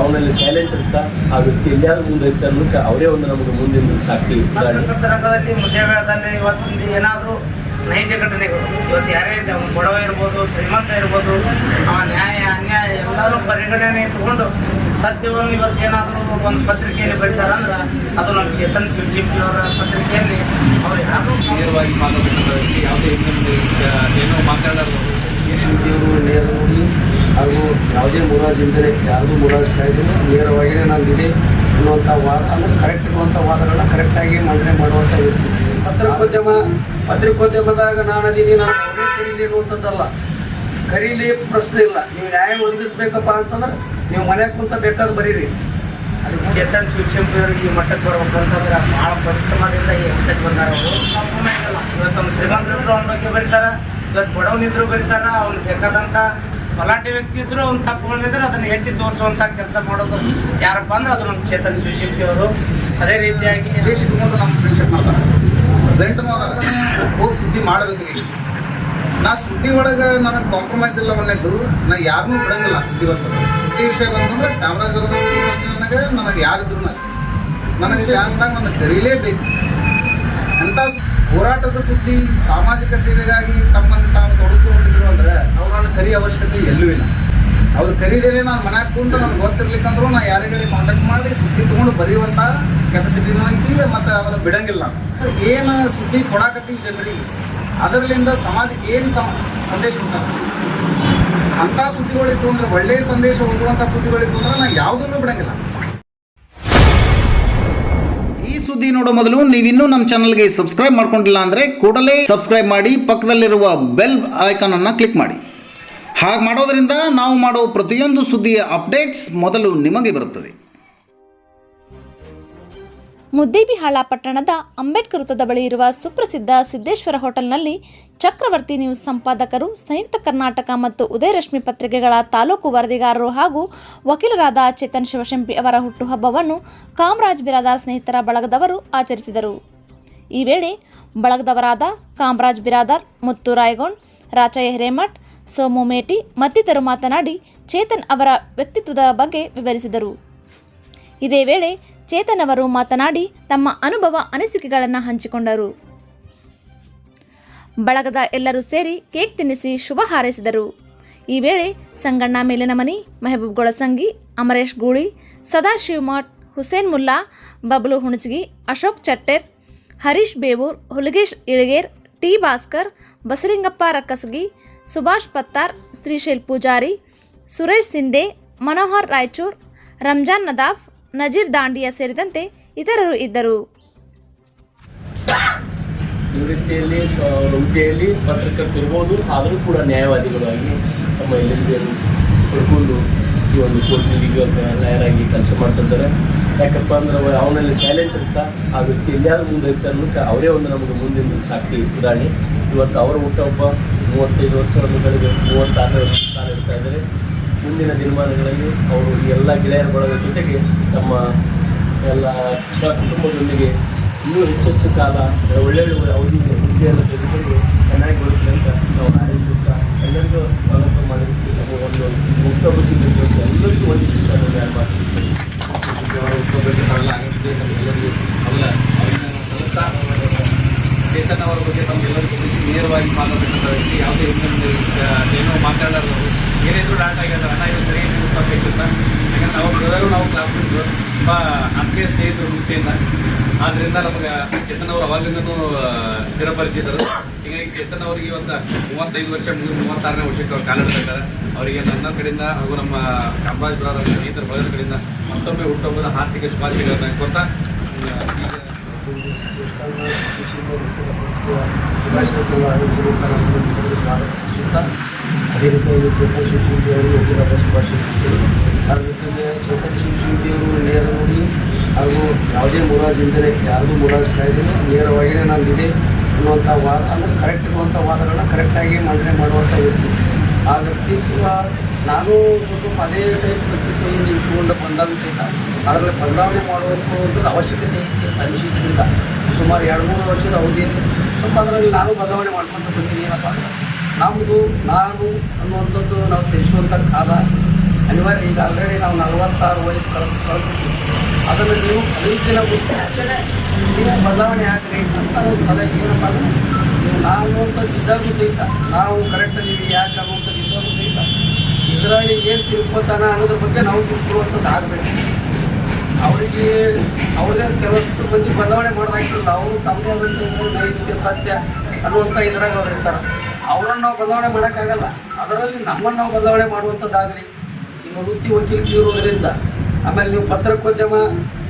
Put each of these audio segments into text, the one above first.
ಅವನಲ್ಲಿ ಟ್ಯಾಲೆಂಟ್ ಇರ್ತಾ ಆ ವ್ಯಕ್ತಿ ಎಲ್ಲಿಯಾದ್ರೂ ಮುಂದೆ ಇರ್ತಾ ಅನ್ನೋಕೆ ಅವರೇ ಒಂದು ನಮಗೆ ಮುಂದಿನ ಸಾಕ್ಷಿ ರಂಗದಲ್ಲಿ ಇವತ್ತಿಂದ ಏನಾದರೂ ನೈಜ ಘಟನೆಗಳು ಇವತ್ತು ಯಾರೇ ಅವ್ನು ಬಡವ ಇರ್ಬೋದು ಶ್ರೀಮಂತ ಇರ್ಬೋದು ಅವ ನ್ಯಾಯ ಅನ್ಯಾಯ ಎಲ್ಲರೂ ಪರಿಗಣನೆ ತಗೊಂಡು ಸತ್ಯವನ್ನು ಇವತ್ತು ಏನಾದರೂ ಒಂದು ಪತ್ರಿಕೆಯಲ್ಲಿ ಬರೀತಾರಂದ್ರೆ ಅದು ನಮ್ಮ ಚೇತನ್ ಶಿವಜಿಪಿ ಅವರ ಪತ್ರಿಕೆಯಲ್ಲಿ ಅವ್ರು ಯಾರು? ನೇರವಾಗಿ ಮಾತಾಡಬೇಕಂತ ವ್ಯಕ್ತಿ ಯಾವುದೇ ಇನ್ನೊಂದು ಏನೋ ಮಾತಾಡೋದು ದೇವರು ನೇರ ನೋಡಿ ಹಾಗೂ ಯಾವುದೇ ಮುರಾಜ್ ಇದ್ದರೆ ಯಾರಿಗೂ ಮುರಾಜ್ ಕಾಯ್ದಿಲ್ಲ ನೇರವಾಗಿಯೇ ನಾನು ಇದೆ ಅನ್ನುವಂಥ ವಾದ ಅಂದರೆ ಕರೆಕ್ಟ್ ಇರುವಂಥ ವಾದಗಳನ್ನ ಕರೆಕ್ಟಾಗಿ ಮಂಡನೆ ಮಾಡುವಂಥ ವ್ಯಕ್ತಿ. ಪತ್ರಿಕೋದ್ಯಮ ಪತ್ರಿಕೋದ್ಯಮದಾಗ ನಾನು ಅದೀನಿ, ನಾನು ಕರೀಲಿ ಅನ್ನುವಂಥದ್ದಲ್ಲ. ಕರೀಲಿ ಪ್ರಶ್ನೆ ಇಲ್ಲ. ನೀವು ನ್ಯಾಯ ಒದಗಿಸ್ಬೇಕಪ್ಪ ಅಂತಂದ್ರೆ ನೀವು ಮನ್ಯಾಗ ಕುಂತ ಬೇಕಾದ್ರೆ ಬರೀರಿ. ಚೇತನ್ ಶಿವಶಂಕಿ ಈ ಮಟ್ಟಕ್ಕೆ ಬರ್ಬೇಕು ಅಂತಂದ್ರೆ ಭಾಳ ಪರಿಶ್ರಮದಿಂದ ಈ ಹಂತಕ್ಕೆ ಬಂದಾರ ಅವರು. ಇವತ್ತು ನಮ್ಮ ಶ್ರೀಮಂತರಿದ್ರು ಅವನ ಬಗ್ಗೆ ಬರೀತಾರ, ಇವತ್ತು ಬಡವನಿದ್ರು ಬರೀತಾರ ಅವ್ನಿಗೆ ಬೇಕಾದಂಥ ಗಲಾಟೆ ವ್ಯಕ್ತಿ ಇದ್ರು ಅವ್ನು ತಪ್ಪುಗಳಿದ್ರೆ ಅದನ್ನ ಎತ್ತಿ ತೋರಿಸುವಂತ ಕೆಲಸ ಮಾಡೋದು. ಯಾರಪ್ಪ ಅಂದ್ರೆ ಅದು ನಮ್ಮ ಚೇತನ್ ಶಿವಶಕ್ತಿ ಅವರು. ಅದೇ ರೀತಿಯಾಗಿ ದೇಶಕ್ಕೆ ಮುಂದೆ ನಮ್ಮ ಫ್ರೆಂಡ್ಶಿಪ್ ಮಾಡ್ತಾರೆ. ಹೋಗಿ ಸುದ್ದಿ ಮಾಡ್ಬೇಕ್ರಿ ನಾ ಸುದ್ದಿ ಒಳಗೆ ನನಗೆ ಕಾಂಪ್ರಮೈಸ್ ಇಲ್ಲ ಮನೆಯದು ನಾ ಯಾರನ್ನೂ ಬಿಡಂಗಿಲ್ಲ ಸುದ್ದಿ ಬಂತು ಸುದ್ದಿ ವಿಷಯ ಬಂತಂದ್ರೆ ಕಾಮರಾಜ್ ಅಷ್ಟೇ ನನಗೆ ನನಗೆ ಯಾರಿದ್ರು ಅಷ್ಟೇ. ನನಗೆ ಅಂದಾಗ ನನಗೆ ತೆರೀಲೇಬೇಕು. ಎಂಥ ಹೋರಾಟದ ಸುದ್ದಿ, ಸಾಮಾಜಿಕ ಸೇವೆಗಾಗಿ ತಮ್ಮನ್ನು ತಾವು ತೊಡಸ್ಕೊಂಡಿದ್ರು ಅಂದ್ರೆ ಅವ್ರನ್ನ ಕರಿ ಅವಶ್ಯಕತೆ ಎಲ್ಲೂ ಇಲ್ಲ. ಅವ್ರು ಕರೀದೇನೆ ನಾನು ಮನ್ಯಾಗ ಕುಂತು ನನ್ಗೆ ಗೊತ್ತಿರ್ಲಿಕ್ಕಂದ್ರು ನಾ ಯಾರಿಗಾರಿ ಕಾಂಟ್ಯಾಕ್ಟ್ ಮಾಡಿ ಸುದ್ದಿ ತಗೊಂಡು ಬರೆಯುವಂಥ ಕೆಪಾಸಿಟಿನೂ ಐತಿ, ಮತ್ತು ಅವನ್ನ ಬಿಡಂಗಿಲ್ಲ ಏನು ಸುದ್ದಿ ಕೊಡಾಕತ್ತೀವಿ ಜನರಿಗೆ? ಅದರಲ್ಲಿಂದ ಸಮಾಜಕ್ಕೆ ಏನು ಸಂದೇಶ ಉಂಟಾಗ್ತದೆ ಅಂಥ ಸುದ್ದಿಗಳಿತ್ತು ಅಂದ್ರೆ ಒಳ್ಳೆಯ ಸಂದೇಶ ಹೋಗುವಂಥ ಸುದ್ದಿಗಳಿತ್ತು ಅಂದ್ರೆ ನಾ ಯಾವುದನ್ನು ಬಿಡಂಗಿಲ್ಲ. ಸುದ್ದಿ ನೋಡೋ ಮೊದಲು ನೀವಿನ್ನೂ ನಮ್ಮ ಚಾನಲ್ಗೆ ಸಬ್ಸ್ಕ್ರೈಬ್ ಮಾಡ್ಕೊಂಡಿಲ್ಲ ಅಂದರೆ ಕೂಡಲೇ ಸಬ್ಸ್ಕ್ರೈಬ್ ಮಾಡಿ, ಪಕ್ಕದಲ್ಲಿರುವ ಬೆಲ್ ಐಕಾನ್ ಅನ್ನು ಕ್ಲಿಕ್ ಮಾಡಿ. ಹಾಗೆ ಮಾಡೋದ್ರಿಂದ ನಾವು ಮಾಡೋ ಪ್ರತಿಯೊಂದು ಸುದ್ದಿಯ ಅಪ್ಡೇಟ್ಸ್ ಮೊದಲು ನಿಮಗೆ ಬರುತ್ತದೆ. ಮುದ್ದೇಬಿಹಾಳ ಪಟ್ಟಣದ ಅಂಬೇಡ್ಕರ್ ವೃತ್ತದ ಬಳಿ ಇರುವ ಸುಪ್ರಸಿದ್ಧ ಸಿದ್ದೇಶ್ವರ ಹೋಟೆಲ್ನಲ್ಲಿ ಚಕ್ರವರ್ತಿ ನ್ಯೂಸ್ ಸಂಪಾದಕರು ಸಂಯುಕ್ತ ಕರ್ನಾಟಕ ಮತ್ತು ಉದಯರಶ್ಮಿ ಪತ್ರಿಕೆಗಳ ತಾಲೂಕು ವರದಿಗಾರರು ಹಾಗೂ ವಕೀಲರಾದ ಚೇತನ್ ಶಿವಶಂಪಿ ಅವರ ಹುಟ್ಟುಹಬ್ಬವನ್ನು ಕಾಮರಾಜ್ ಬಿರಾದಾರ್ ಸ್ನೇಹಿತರ ಬಳಗದವರು ಆಚರಿಸಿದರು. ಈ ವೇಳೆ ಬಳಗದವರಾದ ಕಾಮರಾಜ್ ಬಿರಾದಾರ್, ಮುತ್ತು ರಾಯಗೊಂಡ್, ರಾಚಯ್ಯ ಹಿರೇಮಠ್, ಸೋಮು ಮೇಟಿ ಮತ್ತಿತರರು ಮಾತನಾಡಿ ಚೇತನ್ ಅವರ ವ್ಯಕ್ತಿತ್ವದ ಬಗ್ಗೆ ವಿವರಿಸಿದರು. ಇದೇ ವೇಳೆ ಚೇತನ್ ಅವರು ಮಾತನಾಡಿ ತಮ್ಮ ಅನುಭವ ಅನಿಸಿಕೆಗಳನ್ನು ಹಂಚಿಕೊಂಡರು. ಬಳಗದ ಎಲ್ಲರೂ ಸೇರಿ ಕೇಕ್ ತಿನ್ನಿಸಿ ಶುಭ ಹಾರೈಸಿದರು. ಈ ವೇಳೆ ಸಂಗಣ್ಣ ಮೇಲಿನಮನಿ ಮೆಹಬೂಬ್ ಗೊಳಸಂಗಿ, ಅಮರೇಶ್ ಗೂಳಿ, ಸದಾಶಿವ್ ಮಠ್, ಹುಸೇನ್ ಮುಲ್ಲಾ, ಬಬ್ಲು ಹುಣಚಗಿ ಅಶೋಕ್ ಚಟ್ಟೆರ್, ಹರೀಶ್ ಬೇವೂರ್, ಹುಲಗೇಶ್ ಇಳಗೇರ್, ಟಿ ಭಾಸ್ಕರ್, ಬಸಲಿಂಗಪ್ಪ ರಕ್ಕಸಗಿ, ಸುಭಾಷ್ ಪತ್ತಾರ್, ಶ್ರೀಶೈಲ್ ಪೂಜಾರಿ, ಸುರೇಶ್ ಸಿಂಧೆ, ಮನೋಹರ್ ರಾಯಚೂರ್, ರಂಜಾನ್ ನದಾಫ್ ನಜೀರ್ ದಾಂಡಿಯಾ ಸೇರಿದಂತೆ ಇತರರು ಇದ್ದರು. ನಿವೃತ್ತಿಯಲ್ಲಿ ಹುದ್ದೆಯಲ್ಲಿ ಪತ್ರಕರ್ತರು ಇರ್ಬೋದು, ಆದರೂ ಕೂಡ ನ್ಯಾಯವಾದಿಗಳಾಗಿ ತಮ್ಮ ಎಲ್ಲಿಂದ ಪಡ್ಕೊಂಡು ಈ ಒಂದು ಕೋರ್ಟ್ನಲ್ಲಿ ಲಾಯರಾಗಿ ಕೆಲಸ ಮಾಡ್ತಿದ್ದಾರೆ ಯಾಕಪ್ಪ ಅಂದ್ರೆ ಅವನಲ್ಲಿ ಟ್ಯಾಲೆಂಟ್ ಇರ್ತಾ ಆ ವ್ಯಕ್ತಿ ಎಲ್ಲಾದ್ರೂ ಮುಂದೆ ಇರ್ತಾ ಅವರೇ ಒಂದು ನಮಗೆ ಮುಂದಿನ ಸಾಕ್ಷಿ ಉದಾಹರಣೆ ಇವತ್ತು ಅವರ ಹುಟ್ಟುಹಬ್ಬ ಮೂವತ್ತೈದು ವರ್ಷವನ್ನು ಕಳೆದು ಮೂವತ್ತಾರನೇ ವರ್ಷ ಕಾಲ ಇರ್ತಾ ಇದ್ದಾರೆ. ಮುಂದಿನ ದಿನಮಾನಗಳಲ್ಲಿ ಅವರು ಎಲ್ಲ ಗೆಳೆಯರ ಬಳಗ ಜೊತೆಗೆ ತಮ್ಮ ಎಲ್ಲ ಕುಟುಂಬದೊಂದಿಗೆ ಇನ್ನೂ ಹೆಚ್ಚೆಚ್ಚು ಕಾಲ ಒಳ್ಳೆಯ ಅವಧಿಗೆ ಹುದ್ದೆಯನ್ನು ತೆಗೆದುಕೊಂಡು ಚೆನ್ನಾಗಿ ಬರುತ್ತೆ ಅಂತ ನಾವು ಆರಿಸುತ್ತಾ ಎಲ್ಲರಿಗೂ ಸ್ವಾಗತ ಮಾಡಿದ್ದಕ್ಕೆ ನಮ್ಮ ಒಂದು ಮುಕ್ತ ಬುದ್ಧಿ ಬೇಕು ಎಲ್ಲರಿಗೂ ಒಂದು ಚಿಂತನೆ ಯಾರು ಮಾಡ್ತೀನಿ ಹುಟ್ಟುಹಬ್ಬಕ್ಕೆ ತಾವೆಲ್ಲ ಆಗಮಿಸಿದೆ ನಮಗೆಲ್ಲರಿಗೂ ಸಲುತ್ತಾ ಚೇತನ್ ಅವರ ಬಗ್ಗೆ ತಮಗೆಲ್ಲರಿಗೂ ನೇರವಾಗಿ ಮಾತಾಡಬೇಕಂತ ಯಾವುದೇ ಏನೋ ಮಾತಾಡೋದು ಏನೇನು ಡಾಟ್ ಆಗ್ಯದ ಅಣ್ಣ ಇದು ಸರಿಯಾಗಿ ಗೊತ್ತಾಗಬೇಕಿಲ್ಲ ಯಾಕಂದ್ರೆ ನಾವು ಬ್ರದರು ನಾವು ಕ್ಲಾಸ್ಮೇಟ್ಸ್ ತುಂಬ ಆತ್ಮೀಯ ಸ್ನೇಹಿತರು ಮುಂಚೆಯಿಂದ ಆದ್ದರಿಂದ ನಮಗೆ ಚೇತನ್ ಅವರು ಅವಾಗಿಂದನೂ ಚಿರಪರಿಚಿತರು ಹೀಗಾಗಿ ಚೇತನ್ ಅವರಿಗೆ ಇವತ್ತು ಮೂವತ್ತೈದು ವರ್ಷ ಮುಗಿದು ಮೂವತ್ತಾರನೇ ವರ್ಷಕ್ಕೆ ಅವ್ರು ಕಾಲಿಡ್ತಾ ಇದ್ದಾರೆ. ಅವರಿಗೆ ನನ್ನ ಕಡೆಯಿಂದ ಹಾಗೂ ನಮ್ಮ ಕಾಮರಾಜ್ ಬ್ರದರ್ ಸ್ನೇಹಿತರ ಬಳಗದ ಕಡೆಯಿಂದ ಮತ್ತೊಮ್ಮೆ ಹುಟ್ಟುಹಬ್ಬದ ಆರ್ಥಿಕ ಶುಭಾಶಯಗಳನ್ನು ಕೊಡ್ತಾ ಶುಭಾಶಯ ಅದೇ ರೀತಿಯಾಗಿ ಚೇತನ್ ಶಿವಶಿಂಪಿ ಅವರು ಹುಟ್ಟಿದಬ್ಬ ಶುಭಾಶಯಿಸಿದರು ಅದ್ರ ಜೊತೆಗೆ ಚೇತನ್ ಶಿವಶಿಂಪಿ ಅವರು ನೇರ ನೋಡಿ, ಹಾಗೂ ಯಾವುದೇ ಮುರಾಜ್ ಇದ್ದರೆ, ಯಾರಿಗೂ ಮುರಾಜ್ ಕಾಯ್ದಿಲ್ಲ ನೇರವಾಗಿಯೇ ನಾನು ಇದೆ ಅನ್ನುವಂಥ ವಾದ, ಅಂದರೆ ಕರೆಕ್ಟ್ ಇರುವಂಥ ವಾದಗಳನ್ನ ಕರೆಕ್ಟಾಗಿ ಮಂಡನೆ ಮಾಡುವಂಥ ವ್ಯಕ್ತಿ. ಆ ವ್ಯಕ್ತಿತ್ವ ನಾನು ಸ್ವಲ್ಪ ಅದೇ ಟೈಪ್ ವ್ಯಕ್ತಿತ್ವದಿಂದ ಇಟ್ಟುಕೊಂಡು ಬಂದಾಗ ಸಹಿತ ಅದರಲ್ಲಿ ಬದಲಾವಣೆ ಮಾಡುವಂಥ ಒಂದು ಅವಶ್ಯಕತೆ ಐತಿ ಅಂತ ಅನಿಸಿದ್ರಿಂದ ಸುಮಾರು ಎರಡು, ಮೂರು ವರ್ಷದ ಅವಧಿಯಲ್ಲಿ ಸ್ವಲ್ಪ ಅದರಲ್ಲಿ ನಾನು ಬದಲಾವಣೆ ಮಾಡ್ಕೊತ ಬಂದಿದ್ದೀನಿ ಏನಪ್ಪ ಅಂದ್ರೆ ನಮ್ಮದು ನಾನು ಅನ್ನುವಂಥದ್ದು ನಾವು ತಿಳಿಸುವಂಥ ಕಾಲ ಅನಿವಾರ್ಯ. ಈಗ ಆಲ್ರೆಡಿ ನಾವು ನಲವತ್ತಾರು ವಯಸ್ಸು ಕಳೆದು ಕಳೆದ್ಬಿಟ್ಟು ಅದನ್ನು ನೀವು ಕಲಿಯುತ್ತಿನ ಮುಂಚೆನೇ ನೀವು ಬದಲಾವಣೆ ಆಗ್ರಿ ಅಂತ ಒಂದು ಸಲಹೆ ಏನಪ್ಪ ಅಂದರೆ, ನೀವು ನಾವು ಅಂತದ್ದು ಇದ್ದಾಗೂ ಸಹಿತ, ನಾವು ಕರೆಕ್ಟಾಗಿ ಯಾಕೆ ಅನ್ನುವಂಥದ್ದು ಇದ್ದಾಗೂ ಸಹಿತ, ಇದರಲ್ಲಿ ಏನು ತಿಳ್ಕೊತಾನ ಅನ್ನೋದ್ರ ಬಗ್ಗೆ ನಾವು ತಿಳ್ಕೊಳ್ಳುವಂಥದ್ದು ಆಗಬೇಕು. ಅವರಿಗೆ ಅವ್ರಿಗೆ ಕೆಲವಷ್ಟು ಮಂದಿ ಬದಲಾವಣೆ ಮಾಡೋದಾಗಿಲ್ಲ ಅವರು ತಮ್ಮದೇ ಆದಂಥ ನೈತಿಕ ಸತ್ಯ ಅನ್ನುವಂಥ ಇದ್ರಾಗ ಅವ್ರು ಇರ್ತಾರೆ. ಅವರನ್ನು ನಾವು ಬದಲಾವಣೆ ಮಾಡೋಕ್ಕಾಗಲ್ಲ. ಅದರಲ್ಲಿ ನಮ್ಮನ್ನು ನಾವು ಬದಲಾವಣೆ ಮಾಡುವಂಥದ್ದಾಗಲಿ. ನಿಮ್ಮ ವೃತ್ತಿ ವಕೀಲಿಕೆ ಇರುವುದರಿಂದ ಆಮೇಲೆ ನೀವು ಪತ್ರಿಕೋದ್ಯಮ,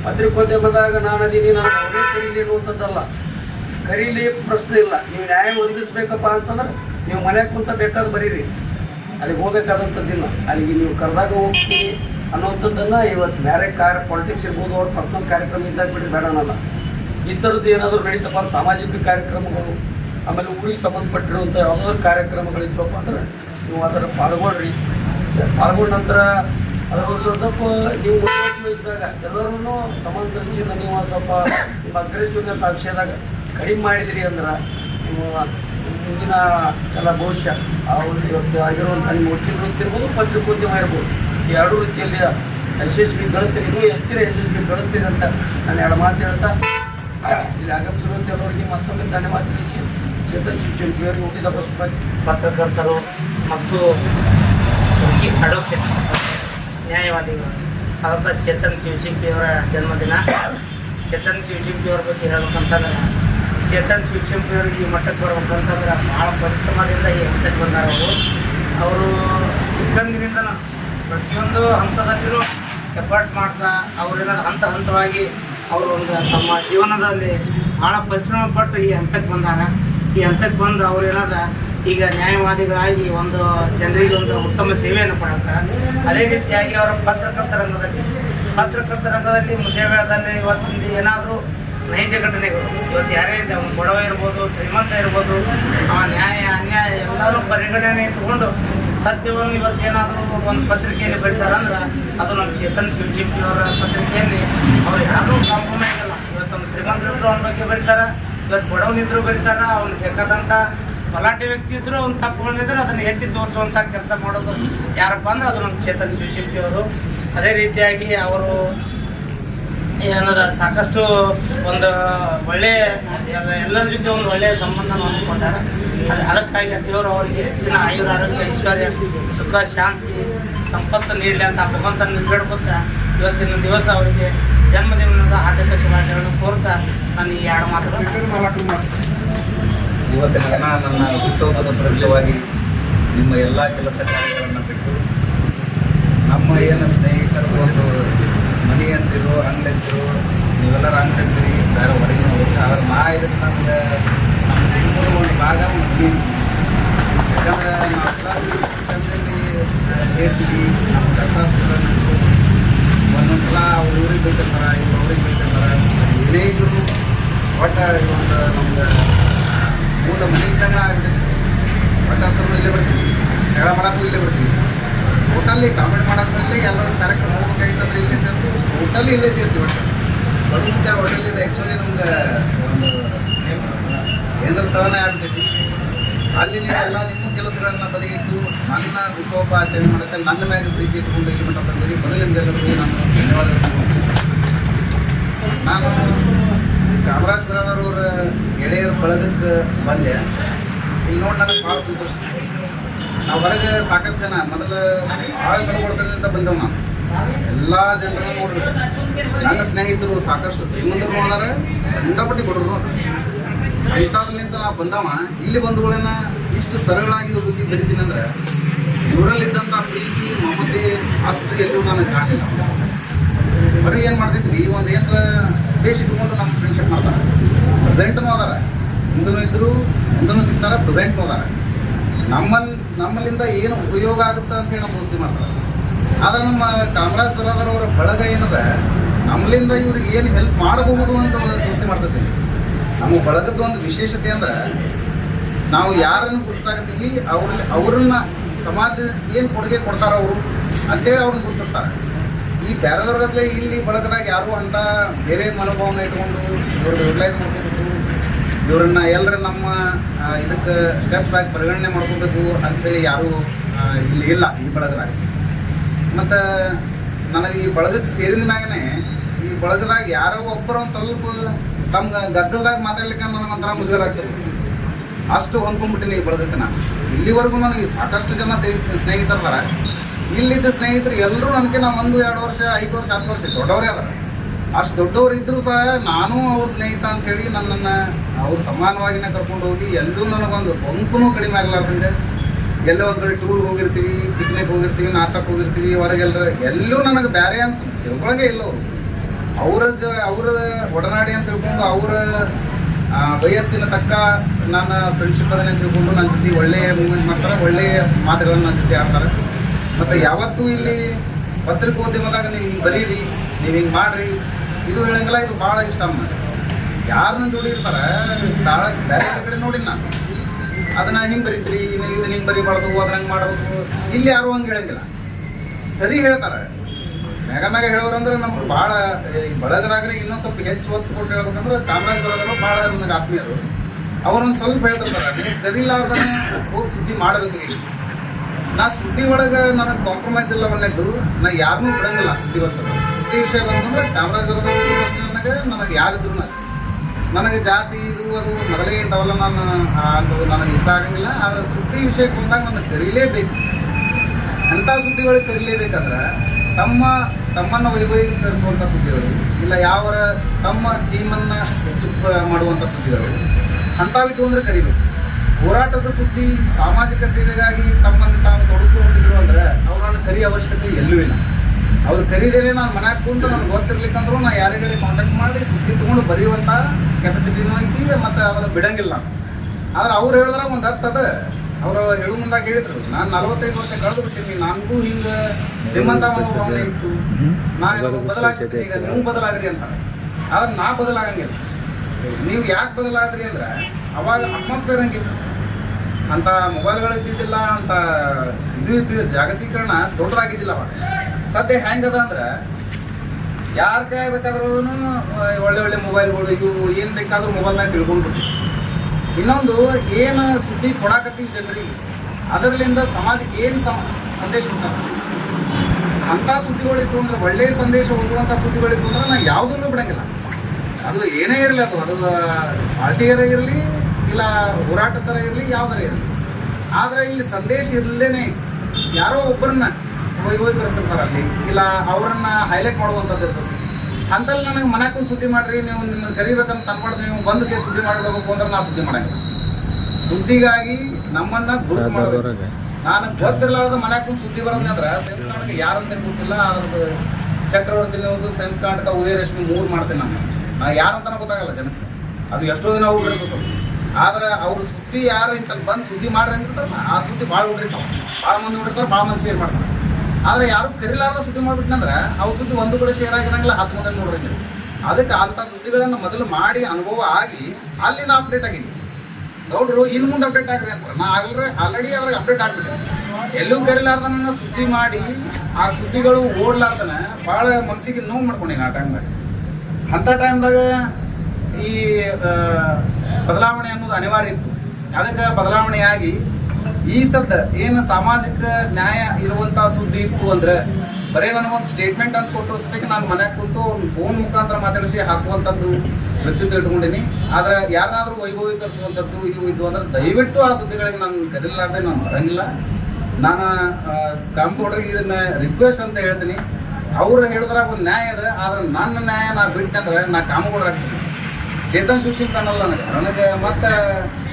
ಪತ್ರಿಕೋದ್ಯಮದಾಗ ನಾನು ಅದೀನಿ ನಾನು ಕರೀಲಿ ಅನ್ನುವಂಥದ್ದಲ್ಲ. ಕರೀಲಿ ಪ್ರಶ್ನೆ ಇಲ್ಲ. ನೀವು ನ್ಯಾಯ ಒದಗಿಸ್ಬೇಕಪ್ಪ ಅಂತಂದ್ರೆ ನೀವು ಮನೆ ಕುಂತ ಬೇಕಾದ್ರೆ ಬರೀರಿ. ಅಲ್ಲಿಗೆ ಹೋಗ್ಬೇಕಾದಂಥದ್ದಿಲ್ಲ. ಅಲ್ಲಿಗೆ ನೀವು ಕರೆದಾಗ ಹೋಗ್ತೀನಿ ಅನ್ನೋಂಥದ್ದನ್ನು ಇವತ್ತು ಬೇರೆ ಕಾರ್ಯ ಪಾಲಿಟಿಕ್ಸ್ ಇರ್ಬೋದು, ಅವ್ರ ಪರ್ಸನಲ್ ಕಾರ್ಯಕ್ರಮ ಇದ್ದಾಗ ಬಿಡಿ ಬೇಡ ಅನ್ನಲ್ಲ. ಈ ಥರದ್ದು ಏನಾದರೂ ನಡೀತಪ್ಪ, ಸಾಮಾಜಿಕ ಕಾರ್ಯಕ್ರಮಗಳು? ಆಮೇಲೆ ಊರಿಗೆ ಸಂಬಂಧಪಟ್ಟಿರುವಂಥ ಯಾವುದಾದ್ರು ಕಾರ್ಯಕ್ರಮಗಳಿದ್ವಪ್ಪ ಅಂದ್ರೆ ನೀವು ಅದರ ಪಾಲ್ಗೊಳ್ರಿ. ಪಾಲ್ಗೊಂಡ ನಂತರ ಅದರ ಸ್ವಲ್ಪ ಸ್ವಲ್ಪ ನೀವು ವಹಿಸಿದಾಗ ಎಲ್ಲರೂ ಸಮಾನ ದೃಷ್ಟಿಯಿಂದ ನೀವು ಸ್ವಲ್ಪ ನಿಮ್ಮ ಅಗ್ರೆಸಿವ್ನೆಸ್ ಆ ಕಡಿಮೆ ಮಾಡಿದಿರಿ ಅಂದ್ರೆ ನೀವು ಮುಂದಿನ ಎಲ್ಲ ಭವಿಷ್ಯ ಅವರು ಇವತ್ತು ಆಗಿರುವಂಥ ನಿಮ್ಮ ವಕೀಲ ವೃತ್ತಿ ಇರ್ಬೋದು, ಪತ್ರಿಕೋದ್ಯಮ ಇರ್ಬೋದು, ಈ ಎರಡು ರೀತಿಯಲ್ಲಿ ಯಶಸ್ವಿ ಗಳಿಸ್ತೀರಿ ನೀವು ಹೆಚ್ಚಿನ ಯಶಸ್ವಿ ಗಳಿಸ್ತೀರಿ ಅಂತ ನಾನು ಎರಡು ಮಾತು ಹೇಳ್ತಾ, ಇಲ್ಲಿ ಆಗಮಿಸಿರುವಂಥ ಎಲ್ಲರಿಗೆ ಮತ್ತೊಮ್ಮೆ ಧನ್ಯವಾದ ತಿಳಿಸಿ. ಚೇತನ್ ಶಿಕ್ಷಣ ಹುಟ್ಟಿದ ಬಸವಾಗಿ ಪತ್ರಕರ್ತರು ಮತ್ತು ಅಡ್ವೊಕೇಟ್ ನ್ಯಾಯವಾದಿಗಳು ಅದಂತ ಚೇತನ್ ಶಿವಶಿಂಪಿಯವರ ಜನ್ಮದಿನ ಚೇತನ್ ಶಿವಶಿಂಪಿಯವ್ರ ಬಗ್ಗೆ ಹೇಳ್ಬೇಕಂತಂದ್ರೆ ಚೇತನ್ ಶಿವಶಿಂಪಿಯವರು ಈ ಮಟ್ಟಕ್ಕೆ ಬರ್ಬೇಕಂತಂದ್ರೆ ಭಾಳ ಪರಿಶ್ರಮದಿಂದ ಈ ಹಂತಕ್ಕೆ ಬಂದಾರ ಅವರು ಅವರು ಚಿಕ್ಕಂದಿನಿಂದ ಪ್ರತಿಯೊಂದು ಹಂತದಲ್ಲಿಯೂ ಎಫರ್ಟ್ ಮಾಡ್ತಾ ಅವರೇನಾದ್ರು ಹಂತ ಹಂತವಾಗಿ ಅವರು ಒಂದು ತಮ್ಮ ಜೀವನದಲ್ಲಿ ಭಾಳ ಪರಿಶ್ರಮ ಪಟ್ಟು ಈ ಹಂತಕ್ಕೆ ಬಂದಾರ. ಈ ಹಂತಕ್ಕೆ ಬಂದು ಅವ್ರು ಏನಾದ ಈಗ ನ್ಯಾಯವಾದಿಗಳಾಗಿ ಒಂದು ಜನರಿಗೆ ಒಂದು ಉತ್ತಮ ಸೇವೆಯನ್ನು ಕೊಡುತ್ತಾರೆ ಅದೇ ರೀತಿಯಾಗಿ ಅವರ ಪತ್ರಕರ್ತ ರಂಗದಲ್ಲಿ ಪತ್ರಕರ್ತ ರಂಗದಲ್ಲಿ ಮುದ್ದೇಬೇಳದಲ್ಲಿ ಇವತ್ತಿಂದ ಏನಾದರೂ ನೈಜ ಘಟನೆಗಳು, ಇವತ್ತು ಯಾರೇ ಬಡವ ಇರ್ಬೋದು, ಶ್ರೀಮಂತ ಇರ್ಬೋದು ಆ ನ್ಯಾಯ, ಅನ್ಯಾಯ ಎಲ್ಲರೂ ಪರಿಗಣನೆ ತಗೊಂಡು ಸತ್ಯವನ್ನು ಇವತ್ತೇನಾದರೂ ಒಂದು ಪತ್ರಿಕೆಯಲ್ಲಿ ಬರೀತಾರಂದ್ರೆ ಅದು ನಮ್ಮ ಚೇತನ್ ಅವರ ಪತ್ರಿಕೆಯಲ್ಲಿ ಅವ್ರು ಯಾರೂ ಕಾಂಪ್ರಮೈಸ್ ಇಲ್ಲ. ಇವತ್ತು ನಮ್ಮ ಶ್ರೀಮಂತರು ಅವನ ಬಗ್ಗೆ ಬರೀತಾರೆ. ಇವತ್ತು ಬಡವನಿದ್ರು ಬರೀತಾರ ಅವ್ನು ಬೇಕಾದಂಥ ಬಲಾಟೆ ವ್ಯಕ್ತಿ ಇದ್ರು ಅವ್ನು ತಪ್ಪುಗಳಿದ್ರೆ ಅದನ್ನು ಎತ್ತಿ ತೋರಿಸುವಂಥ ಕೆಲಸ ಮಾಡೋದು. ಯಾರಪ್ಪ ಅಂದ್ರೆ ಅದು ನಮ್ಮ ಚೇತನ್ ಶಿವಶಕ್ತಿ ಅವರು. ಅದೇ ರೀತಿಯಾಗಿ ಅವರು ಏನದ, ಸಾಕಷ್ಟು ಒಂದು ಒಳ್ಳೆಯ ಎಲ್ಲ- ಎಲ್ಲರ ಜೊತೆ ಒಂದು ಒಳ್ಳೆಯ ಸಂಬಂಧ ಹೊಂದಿಕೊಂಡಾರ. ಅದು ಅದಕ್ಕಾಗಿ ದೇವರು ಅವರಿಗೆ ಹೆಚ್ಚಿನ ಆಯುಧ, ಆರೋಗ್ಯ, ಐಶ್ವರ್ಯ, ಸುಖ, ಶಾಂತಿ, ಸಂಪತ್ತು ನೀಡಲಿ ಅಂತ ಭಗವಂತನ ಬೇಡ್ಕೊತ ಇವತ್ತಿನ ದಿವಸ ಅವರಿಗೆ ಜನ್ಮದಿನದ ಹಾರ್ದಿಕ ಶುಭಾಶಯಗಳನ್ನು ಕೋರ್ತಾ ನಾನು ಈ ಎರಡು ಮಾತುಗಳು ಇವತ್ತಿನ ದಿನ ನನ್ನ ಹುಟ್ಟುಹಬ್ಬದ ಪ್ರಯುಕ್ತವಾಗಿ ನಿಮ್ಮ ಎಲ್ಲ ಕೆಲಸ ಕಾರ್ಯಗಳನ್ನು ಬಿಟ್ಟು ನಮ್ಮ ಏನು ಸ್ನೇಹಿತರು ಒಂದು ಮನೆ ಅಂತಿರು ಅಂಗಡಿಂತಿರು ನೀವೆಲ್ಲರ ಅಂಗಡಿಂತಿರಿ ಬೇರೆ ಹೊರಗಿನ ಹೋಗಿ ಆದ್ರೆ ನಾ ಇದಕ್ಕೆ ನಮ್ಗೆ ನಮ್ಮ ಕುಟುಂಬದ ಒಂದು ಭಾಗ ಒಂದು ಮನೆ ಯಾಕಂದ್ರೆ ನಾವೆಲ್ಲ ಚಂದ್ರಲ್ಲಿ ಸೇರ್ತೀವಿ ನಮ್ಮ ಕಷ್ಟ ಸುಖ ಒಂದೊಂದು ಸಲ ಅವ್ರ ಊರಿಗೆ ಬೈತಿರ್ತಾರೆ ಇವ್ರು ಅವ್ರಿಗೆ ಬೈತಿರ್ತಾರೆ ಏನೇ ಇದ್ರು ಒಟ್ಟು ಒಂದು ನಮ್ಗೆ ಮೂಲ ಮನೆಯಿಂದನೇ ಆಗ್ಬಿಟ್ಟಿದೆ ಒಟ್ಟು ಹಸರು ಇಲ್ಲೇ ಬರ್ತೀವಿ ಜಗಳ ಮಾಡೋಕ್ಕೂ ಇಲ್ಲೇ ಬರ್ತೀವಿ ಟೋಟಲಿ ಕಾಮೆಂಟ್ ಮಾಡೋದ್ಮೇಲೆ ಎಲ್ಲರೂ ಕಾರ್ಯಕ್ರಮ ಹೋಗ್ಬೇಕಾಗಿತ್ತಂದ್ರೆ ಇಲ್ಲೇ ಸೇರ್ತು ಟೋಟಲಿ ಇಲ್ಲೇ ಸೇರ್ತೀವಿ ಒಟ್ಟು ಸದುತ್ತರ ಹೋಟೆಲಿದೆ ಆ್ಯಕ್ಚುಲಿ ನಮ್ಗೆ ಒಂದು ಕೇಂದ್ರ ಸ್ಥಳನೇ ಆಗ್ಬಿಟ್ಟೈತಿ ಅಲ್ಲಿ ನೀವು ಎಲ್ಲ ನಿಮ್ಮ ಕೆಲಸಗಳನ್ನ ಬದಿಗಿಟ್ಟು ನನ್ನ ಹುಟ್ಟುಹಬ್ಬ ಆಚರಣೆ ಮಾಡೋಕ್ಕೆ ನನ್ನ ಮ್ಯಾಗ ಇಲ್ಲಿ ಮಟ್ಟ ಬಂದಿರಿ ಮೊದಲಿಂದೆಲ್ಲರಿಗೂ ನಾನು ಧನ್ಯವಾದಗಳು. ನಾನು ಕಾಮರಾಜ್ ಬಿರಾದರ್ ಅವರ ಗೆಳೆಯರ ಬಳಗಕ್ಕೆ ಬಂದೆ. ಇಲ್ಲಿ ನೋಡಿ ನನಗೆ ಭಾಳ ಸಂತೋಷ. ನಾವು ಹೊರಗೆ ಸಾಕಷ್ಟು ಜನ, ಮೊದಲು ಭಾಳ ಕಡಬಡತನದಿಂದ ಬಂದೆವು ನಾನು ಎಲ್ಲ ಜನರನ್ನು ನೋಡ್ರಿ ನನ್ನ ಸ್ನೇಹಿತರು ಸಾಕಷ್ಟು ಶ್ರೀಮಂತರು ಅದಾರ ಕಂಡಪಟ್ಟಿ ಕೊಡರು ಅಂಥದ್ರಲ್ಲಿಂದ ನಾವು ಬಂದವ. ಇಲ್ಲಿ ಬಂಧುಗಳನ್ನ ಇಷ್ಟು ಸರಳಾಗಿ ಜೊತೆ ಬೆರಿತೀನಿ ಅಂದ್ರೆ ಇವರಲ್ಲಿದ್ದಂಥ ಪ್ರೀತಿ, ಮಮತೆ ಅಷ್ಟು ಎಲ್ಲೂ ನನಗೆ ಕಾಣಲಿಲ್ಲ. ಬರೀ ಏನು ಮಾಡ್ತಿದ್ವಿ, ಒಂದು ಏನರ ದೇಶ ಇಟ್ಕೊಂಡು ನಮ್ಮ ಫ್ರೆಂಡ್ಶಿಪ್ ಮಾಡ್ತಾರೆ. ಪ್ರೆಸೆಂಟ್ನೂ ಅದಾರ. ಹಿಂದೂ ಇದ್ದರು ಮುಂದೂ ಸಿಗ್ತಾರೆ ಪ್ರೆಸೆಂಟ್ನೂ ಅದಾರ. ನಮ್ಮಲ್ಲಿ ನಮ್ಮಲ್ಲಿಂದ ಏನು ಉಪಯೋಗ ಆಗುತ್ತೆ ಅಂತ ಹೇಳಿ ನಮ್ಮ ದೋಸ್ತಿ ಮಾಡ್ತಾರೆ. ಆದರೆ ನಮ್ಮ ಕಾಮರಾಜ್ ಬರಾದರ್ ಅವರ ಬಳಗ ಏನದ, ನಮ್ಮಲ್ಲಿಂದ ಇವ್ರಿಗೆ ಏನು ಹೆಲ್ಪ್ ಮಾಡಬಹುದು ಅಂತ ದೋಸ್ತಿ ಮಾಡ್ತೈತಿ ನಮ್ಮ ಬಳಗದ ಒಂದು ವಿಶೇಷತೆ ಅಂದ್ರೆ, ನಾವು ಯಾರನ್ನು ಗುರುತಿಸಾಕತ್ತೀವಿ, ಅವ್ರಲ್ಲಿ, ಅವ್ರನ್ನ ಸಮಾಜ ಏನು ಕೊಡುಗೆ ಕೊಡ್ತಾರ ಅವರು ಅಂತೇಳಿ ಅವ್ರನ್ನ ಗುರುತಿಸ್ತಾರೆ. ಈ ಬೇರೆದವ್ರಗತ್ಲೆ ಇಲ್ಲಿ ಬಳಗದಾಗ ಯಾರು ಅಂತ ಬೇರೆ ಮನೋಭಾವನ ಇಟ್ಕೊಂಡು ಇವ್ರದ್ದು ಯುಟಿಲೈಸ್ ಮಾಡ್ಕೋಬೇಕು, ಇವ್ರನ್ನ ಎಲ್ಲರ ನಮ್ಮ ಇದಕ್ಕೆ ಸ್ಟೆಪ್ಸ್ ಆಗಿ ಪರಿಗಣನೆ ಮಾಡ್ಕೋಬೇಕು ಅಂಥೇಳಿ ಯಾರು ಇಲ್ಲಿ ಇಲ್ಲ ಈ ಬಳಗದಾಗ. ಮತ್ತು ನನಗೆ ಈ ಬಳಗಕ್ಕೆ ಸೇರಿದ ಮ್ಯಾಗೆ ಈ ಬಳಗದಾಗ ಯಾರೋ ಒಬ್ಬರು ಒಂದು ಸ್ವಲ್ಪ ತಮ್ಗೆ ಗದ್ದಲದಾಗ ಮಾತಾಡ್ಲಿಕ್ಕೆ ನನಗೆ ಒಂಥರ ಮುಜುಗರ ಆಗ್ತದೆ ಅಷ್ಟು ಹೊಂದ್ಕೊಂಡ್ಬಿಟ್ಟಿನಿ ಈ ಬರೋದಕ್ಕೆ ನಾನು. ಇಲ್ಲಿವರೆಗೂ ನನಗೆ ಸಾಕಷ್ಟು ಜನ ಸ್ನೇಹಿತ ಸ್ನೇಹಿತರದಾರ ಇಲ್ಲಿದ್ದ ಸ್ನೇಹಿತರು ಎಲ್ಲರೂ ನನಗೆ ನಾವು ಒಂದು, ಎರಡು ವರ್ಷ, ಐದು ವರ್ಷ, ಹತ್ತು ವರ್ಷ ದೊಡ್ಡವರೇ ಅದಾರ. ಅಷ್ಟು ದೊಡ್ಡವ್ರು ಇದ್ದರೂ ಸಹ ನಾನು ಅವ್ರ ಸ್ನೇಹಿತ ಅಂತ ಹೇಳಿ ನನ್ನನ್ನು ಅವ್ರು ಸಮಾನವಾಗಿನೇ ಕರ್ಕೊಂಡು ಹೋಗಿ ಎಲ್ಲೂ ನನಗೊಂದು ಬಂಕೂ ಕಡಿಮೆ ಆಗ್ಲಾರ್ದಂಗೆ ಎಲ್ಲೋ ಒಂದು ಕಡೆ ಟೂರ್ಗೆ ಹೋಗಿರ್ತೀವಿ ಪಿಕ್ನಿಕ್ ಹೋಗಿರ್ತೀವಿ ನಾಷ್ಟಕ್ಕೆ ಹೋಗಿರ್ತೀವಿ ಹೊರಗೆಲ್ಲರ ಎಲ್ಲೂ ನನಗೆ ಬೇರೆ ಅಂತ ತಿಳ್ಕೊಳಗೆ ಇಲ್ಲ ಅವರು ಜ ಅವರ ಒಡನಾಡಿ ಅಂತ ತಿಳ್ಕೊಂಡು ಅವರ ವಯಸ್ಸಿನ ತಕ್ಕ ನನ್ನ ಫ್ರೆಂಡ್ಶಿಪ್ ಅದನ್ನೇ ತಿಳ್ಕೊಂಡು ನನ್ನ ಜೊತೆ ಒಳ್ಳೆಯ ಮೂವ್ಮೆಂಟ್ ಮಾಡ್ತಾರೆ, ಒಳ್ಳೆಯ ಮಾತುಗಳನ್ನು ನನ್ನ ಜೊತೆ ಆಡ್ತಾರೆ. ಮತ್ತು ಯಾವತ್ತೂ ಇಲ್ಲಿ ಪತ್ರಿಕೋದ್ಯಮದಾಗ ನೀವು ಹಿಂಗೆ ಬರೀರಿ, ನೀವು ಹಿಂಗೆ ಮಾಡಿರಿ, ಇದು ಹೇಳಂಗಿಲ್ಲ, ಇದು ಭಾಳ ಇಷ್ಟ ನನಗೆ ಯಾರನ್ನ ಜೋಡಿ ಇರ್ತಾರೆ ಭಾಳ ಬೇರೆ ಕಡೆ ನೋಡಿ ನಾನು. ಅದನ್ನ ಹಿಂಗೆ ಬರೀತೀರಿ ನೀವು ಇದನ್ನ ಹಿಂಗೆ ಬರೀಬಾರ್ದು, ಅದ್ರಂಗೆ ಹಂಗೆ ಮಾಡ್ಬೇಕು. ಇಲ್ಲಿ ಯಾರು ಹಂಗೆ ಹೇಳಂಗಿಲ್ಲ. ಸರಿ ಹೇಳ್ತಾರೆ. ಮ್ಯಾಗ ಮ್ಯಾಗ ಹೇಳೋರಂದ್ರೆ ನಮ್ಗೆ ಭಾಳ ಈ ಇನ್ನೊಂದು ಸ್ವಲ್ಪ ಹೆಚ್ಚು ಒತ್ತು ಕೊಟ್ಟು ಹೇಳ್ಬೇಕಂದ್ರೆ ಕಾಮರಾಜ್ ಬರೋದ್ರು ಭಾಳ ನನಗೆ ಆತ್ಮೀಯರು. ಅವ್ರೊಂದು ಸ್ವಲ್ಪ ಹೇಳ್ತಿರ್ತಾರೆ, ನೀವು ಕರಿಲಾರ್ದನ ಹೋಗಿ ಸುದ್ದಿ ಮಾಡ್ಬೇಕ್ರಿ. ನಾ ಸುದ್ದಿ ಒಳಗೆ ನನಗೆ ಕಾಂಪ್ರಮೈಸ್ ಇಲ್ಲ ಒಂದೇದು ನಾ ಯಾರನ್ನೂ ಬಿಡಂಗಿಲ್ಲ ಸುದ್ದಿವಂತರು ಸುದ್ದಿ ವಿಷಯ ಬಂತಂದ್ರೆ ಕಾಮರಾಜ್ ಬರೋದು ಅಷ್ಟೇ, ನನಗೆ ನನಗೆ ಯಾರಿದ್ರು ಅಷ್ಟೇ. ನನಗೆ ಜಾತಿ, ಇದು, ಅದು ಮೊದಲೇ ಇಂಥವೆಲ್ಲ ನಾನು ಅಂಥವು ನನಗೆ ಇಷ್ಟ ಆಗಂಗಿಲ್ಲ, ಆದರೆ ಸುದ್ದಿ ವಿಷಯಕ್ಕೆ ಬಂದಾಗ ನನಗೆ ತೆರೀಲೇಬೇಕು. ಅಂಥ ಸುದ್ದಿಗಳಿಗೆ ತೆರೀಲೇಬೇಕಂದ್ರೆ ತಮ್ಮ ತಮ್ಮನ್ನು ವೈಭವೀಕರಿಸುವಂಥ ಸುದ್ದಿಗಳು, ಇಲ್ಲ ಯಾವರ ತಮ್ಮ ಟೀಮನ್ನು ಹೆಚ್ಚು ಮಾಡುವಂಥ ಸುದ್ದಿಗಳು. ಅಂಥವಿದ್ದು ಅಂದರೆ ಕರಿಬೇಕು. ಹೋರಾಟದ ಸುದ್ದಿ, ಸಾಮಾಜಿಕ ಸೇವೆಗಾಗಿ ತಮ್ಮನ್ನು ತಾವು ತೊಡಗಿಸ್ಕೊಂಡಿದ್ರು ಅಂದರೆ ಅವರನ್ನು ಕರಿ ಅವಶ್ಯಕತೆ ಎಲ್ಲೂ ಇಲ್ಲ. ಅವ್ರು ಕರೀದೇನೆ ನಾನು ಮನ್ಯಾಗ ಕುಂತು ನನಗೆ ಗೊತ್ತಿರ್ಲಿಕ್ಕಂದ್ರೂ ನಾನು ಯಾರಿಗಾರಿ ಕಾಂಟ್ಯಾಕ್ಟ್ ಮಾಡಿ ಸುದ್ದಿ ತೊಗೊಂಡು ಬರೆಯುವಂಥ ಕೆಪಾಸಿಟಿನೂ ಐತಿ, ಮತ್ತು ಅದನ್ನು ಬಿಡಂಗಿಲ್ಲ ನಾನು. ಆದ್ರೆ ಅವ್ರು ಹೇಳಿದ್ರೆ ಒಂದು ಅರ್ಥ ಅದ. ಅವರು ಹೇಳು ಮುಂದಾಗ ಹೇಳಿದ್ರು. ನಾನು ನಲವತ್ತೈದು ವರ್ಷ ಕಳೆದು ಬಿಟ್ಟಿನಿ ನನಗೂ ಹಿಂಗೆ ನಿಮ್ಮಂತ ಮನೋಭಾವನೆ ಇತ್ತು. ನಾನು ಬದಲಾಗ್ತೀನಿ ಈಗ ನೀವು ಬದಲಾಗ್ರಿ ಅಂತ. ಆದ್ರೆ ನಾ ಬದಲಾಗಂಗಿಲ್ಲ. ನೀವು ಯಾಕೆ ಬದಲಾದ್ರಿ ಅಂದ್ರೆ ಅವಾಗ ಅಟ್ಮಾಸ್ಫಿಯರ್ ಹಂಗಿತ್ತು ಅಂತ ಮೊಬೈಲ್ಗಳು ಇದ್ದಿದ್ದಿಲ್ಲ ಅಂತ ಇದು ಇದ್ದಿದ್ದ ಜಾಗತೀಕರಣ ದೊಡ್ಡದಾಗಿದ್ದಿಲ್ಲ ಅವಾಗ. ಸದ್ಯ ಹೆಂಗದ ಅಂದ್ರೆ ಯಾರ ಕೈ ಬೇಕಾದ್ರೂ ಒಳ್ಳೆ ಒಳ್ಳೆ ಮೊಬೈಲ್ಗಳು ಇದು ಏನು ಬೇಕಾದ್ರೂ ಮೊಬೈಲ್ನಾಗ ತಿಳ್ಕೊಂಡ್ಬಿಟ್ಟು ಇನ್ನೊಂದು, ಏನು ಸುದ್ದಿ ಕೊಡಾಕತ್ತೀವಿ ಜನರಿಗೆ, ಅದರಲ್ಲಿಂದ ಸಮಾಜಕ್ಕೆ ಏನು ಸಂದೇಶ ಉಂಟಾಗ್ತದೆ ಅಂಥ ಸುದ್ದಿಗಳಿತ್ತು ಅಂದ್ರೆ ಒಳ್ಳೆಯ ಸಂದೇಶ ಹೋಗುವಂಥ ಸುದ್ದಿಗಳಿತ್ತು ಅಂದ್ರೆ ನಾ ಯಾವುದನ್ನು ಬಿಡಂಗಿಲ್ಲ. ಅದು ಏನೇ ಇರಲಿ ಅದು ಅದು ಪಾರ್ಟಿಯರ ಇರಲಿ, ಇಲ್ಲ ಹೋರಾಟ ಥರ ಇರಲಿ, ಯಾವ್ದಾರ ಇರಲಿ. ಆದರೆ ಇಲ್ಲಿ ಸಂದೇಶ ಇರಲೇನೆ ಯಾರೋ ಒಬ್ಬರನ್ನ ವೈಭವೀಕರಿಸ್ತಿರ್ತಾರೆ ಅಲ್ಲಿ ಇಲ್ಲ ಅವರನ್ನ ಹೈಲೈಟ್ ಮಾಡುವಂಥದ್ದು ಇರ್ತದೆ. ಅಂತಲ್ಲಿ ನನಗೆ ಮನ್ಯಾಗ ಒಂದು ಸುದ್ದಿ ಮಾಡ್ರಿ ನೀವು ನಿಮ್ಮನ್ನು ಕರಿಬೇಕಂತ ಅನ್ಬಾರ್ದು ನೀವು ಬಂದು ಕೇಸ್ ಸುದ್ದಿ ಮಾಡಿಬಿಡ್ಬೇಕು ಅಂದ್ರೆ ನಾ ಸುದ್ದಿ ಮಾಡಂಗಿಲ್ಲ. ಸುದ್ದಿಗಾಗಿ ನಮ್ಮನ್ನ ಗುರುತು ಮಾಡಬೇಕು. ನಾನು ಗೊತ್ತಿರಲಾರ್ದ ಮನ್ಯಾಗ ಒಂದು ಸುದ್ದಿ ಬರೋದು ಅಂದ್ರೆ ಸಂಯುಕ್ತ ಕರ್ನಾಟಕ ಯಾರಂತ ಗೊತ್ತಿಲ್ಲ ಅದ್ರದ್ದು ಚಕ್ರವರ್ತಿ ನ್ಯೂಸು ಸಂಯುಕ್ತ ಕರ್ನಾಟಕ ಉದಯ ರಶ್ಮಿ ಮೂರು ಮಾಡ್ತೀನಿ ನಾನು. ನಾ ಯಾರಂತನ ಗೊತ್ತಾಗಲ್ಲ ಜನಕ್ಕೆ. ಅದು ಎಷ್ಟೋ ದಿನ ಹೋಗಿ ಬಿಡಬೇಕು ಆದ್ರೆ ಅವ್ರ ಸುದ್ದಿ ಯಾರು ಇಂತ ಬಂದು ಸುದ್ದಿ ಮಾಡ್ರಿ ಅಂತಿರ್ತಾರಲ್ಲ ಆ ಸುದ್ದಿ ಭಾಳ ಹುಡ್ರಿ ಭಾಳ ಮಂದಿ ಹುಡಿರ್ತಾರೆ ಭಾಳ ಮಂದಿ ಶೇರ್ ಮಾಡ್ತಾರೆ. ಆದ್ರೆ ಯಾರು ಕರಿಲಾರ್ದ ಸುದ್ದಿ ಮಾಡ್ಬಿಟ್ನಂದ್ರೆ ಅವು ಸುದ್ದಿ ಒಂದು ಕಡೆ ಶೇರ್ ಆಗಿರಂಗಿಲ್ಲ, ಹತ್ತು ಮಂದಿ ನೀವು. ಅದಕ್ಕೆ ಅಂಥ ಸುದ್ದಿಗಳನ್ನು ಮೊದಲು ಮಾಡಿ ಅನುಭವ ಆಗಿ ಅಲ್ಲಿ ನಾ ಅಪ್ಡೇಟ್ ಆಗಿನಿ ನೋಡ್ರು ಇನ್ನು ಮುಂದೆ ಅಪ್ಡೇಟ್ ಆಗ್ರಿ ಅಂತ ನಾ ಆಗ್ರೆ ಆಲ್ರೆಡಿ ಅದ್ರಾಗ ಅಪ್ಡೇಟ್ ಆಗ್ಬಿಟ್ಟೆ ಎಲ್ಲೂ ಕರಿಲಾರ್ದನ ಸುದ್ದಿ ಮಾಡಿ ಆ ಸುದ್ದಿಗಳು ಓಡ್ಲಾರ್ದನ ಭಾಳ ಮನಸ್ಸಿಗೆ ನೋವು ಮಾಡ್ಕೊಂಡೀನಿ ಆ ಟೈಮ್ದಾಗ ಅಂಥ ಟೈಮ್ದಾಗ ಈ ಬದಲಾವಣೆ ಅನ್ನೋದು ಅನಿವಾರ್ಯ ಇತ್ತು. ಅದಕ್ಕೆ ಬದಲಾವಣೆಯಾಗಿ ಈ ಸದ್ದ ಏನು ಸಾಮಾಜಿಕ ನ್ಯಾಯ ಇರುವಂತ ಸುದ್ದಿ ಇತ್ತು ಅಂದ್ರೆ ಬರೀ ನನಗೊಂದು ಸ್ಟೇಟ್ಮೆಂಟ್ ಅಂತ ಕೊಟ್ಟರು ಸದ್ಯಕ್ಕೆ ನಾನು ಮನ್ಯಾಗ ಕುಂತು ಫೋನ್ ಮುಖಾಂತರ ಮಾತಾಡಿಸಿ ಹಾಕುವಂಥದ್ದು ವಿದ್ಯುತ್ ಇಟ್ಕೊಂಡಿನಿ. ಆದ್ರೆ ಯಾರನ್ನಾದ್ರೂ ವೈಭವೀಕರಿಸುವಂಥದ್ದು ಇವು ಇದ್ವು ಅಂದ್ರೆ ದಯವಿಟ್ಟು ಆ ಸುದ್ದಿಗಳಿಗೆ ನಾನು ಕರೀಲಾರ್ದೆ ನಾನು ಬರಂಗಿಲ್ಲ. ನಾನು ಕಾಂಪೌಂಡ್ರಿಗೆ ಇದನ್ನ ರಿಕ್ವೆಸ್ಟ್ ಅಂತ ಹೇಳ್ತೀನಿ. ಅವ್ರು ಹೇಳಿದ್ರಾಗ ಒಂದು ನ್ಯಾಯ ಅದ ಆದ್ರೆ ನನ್ನ ನ್ಯಾಯ ನಾ ಬಿಟ್ಟಂದ್ರೆ ನಾ ಕಾಮಗೌಡ್ರಾಗ್ತೀನಿ ಚೇತನ್ ಸುಶೀಲ್ ತನ್ನಲ್ಲ ನನಗೆ. ನನಗೆ ಮತ್ತೆ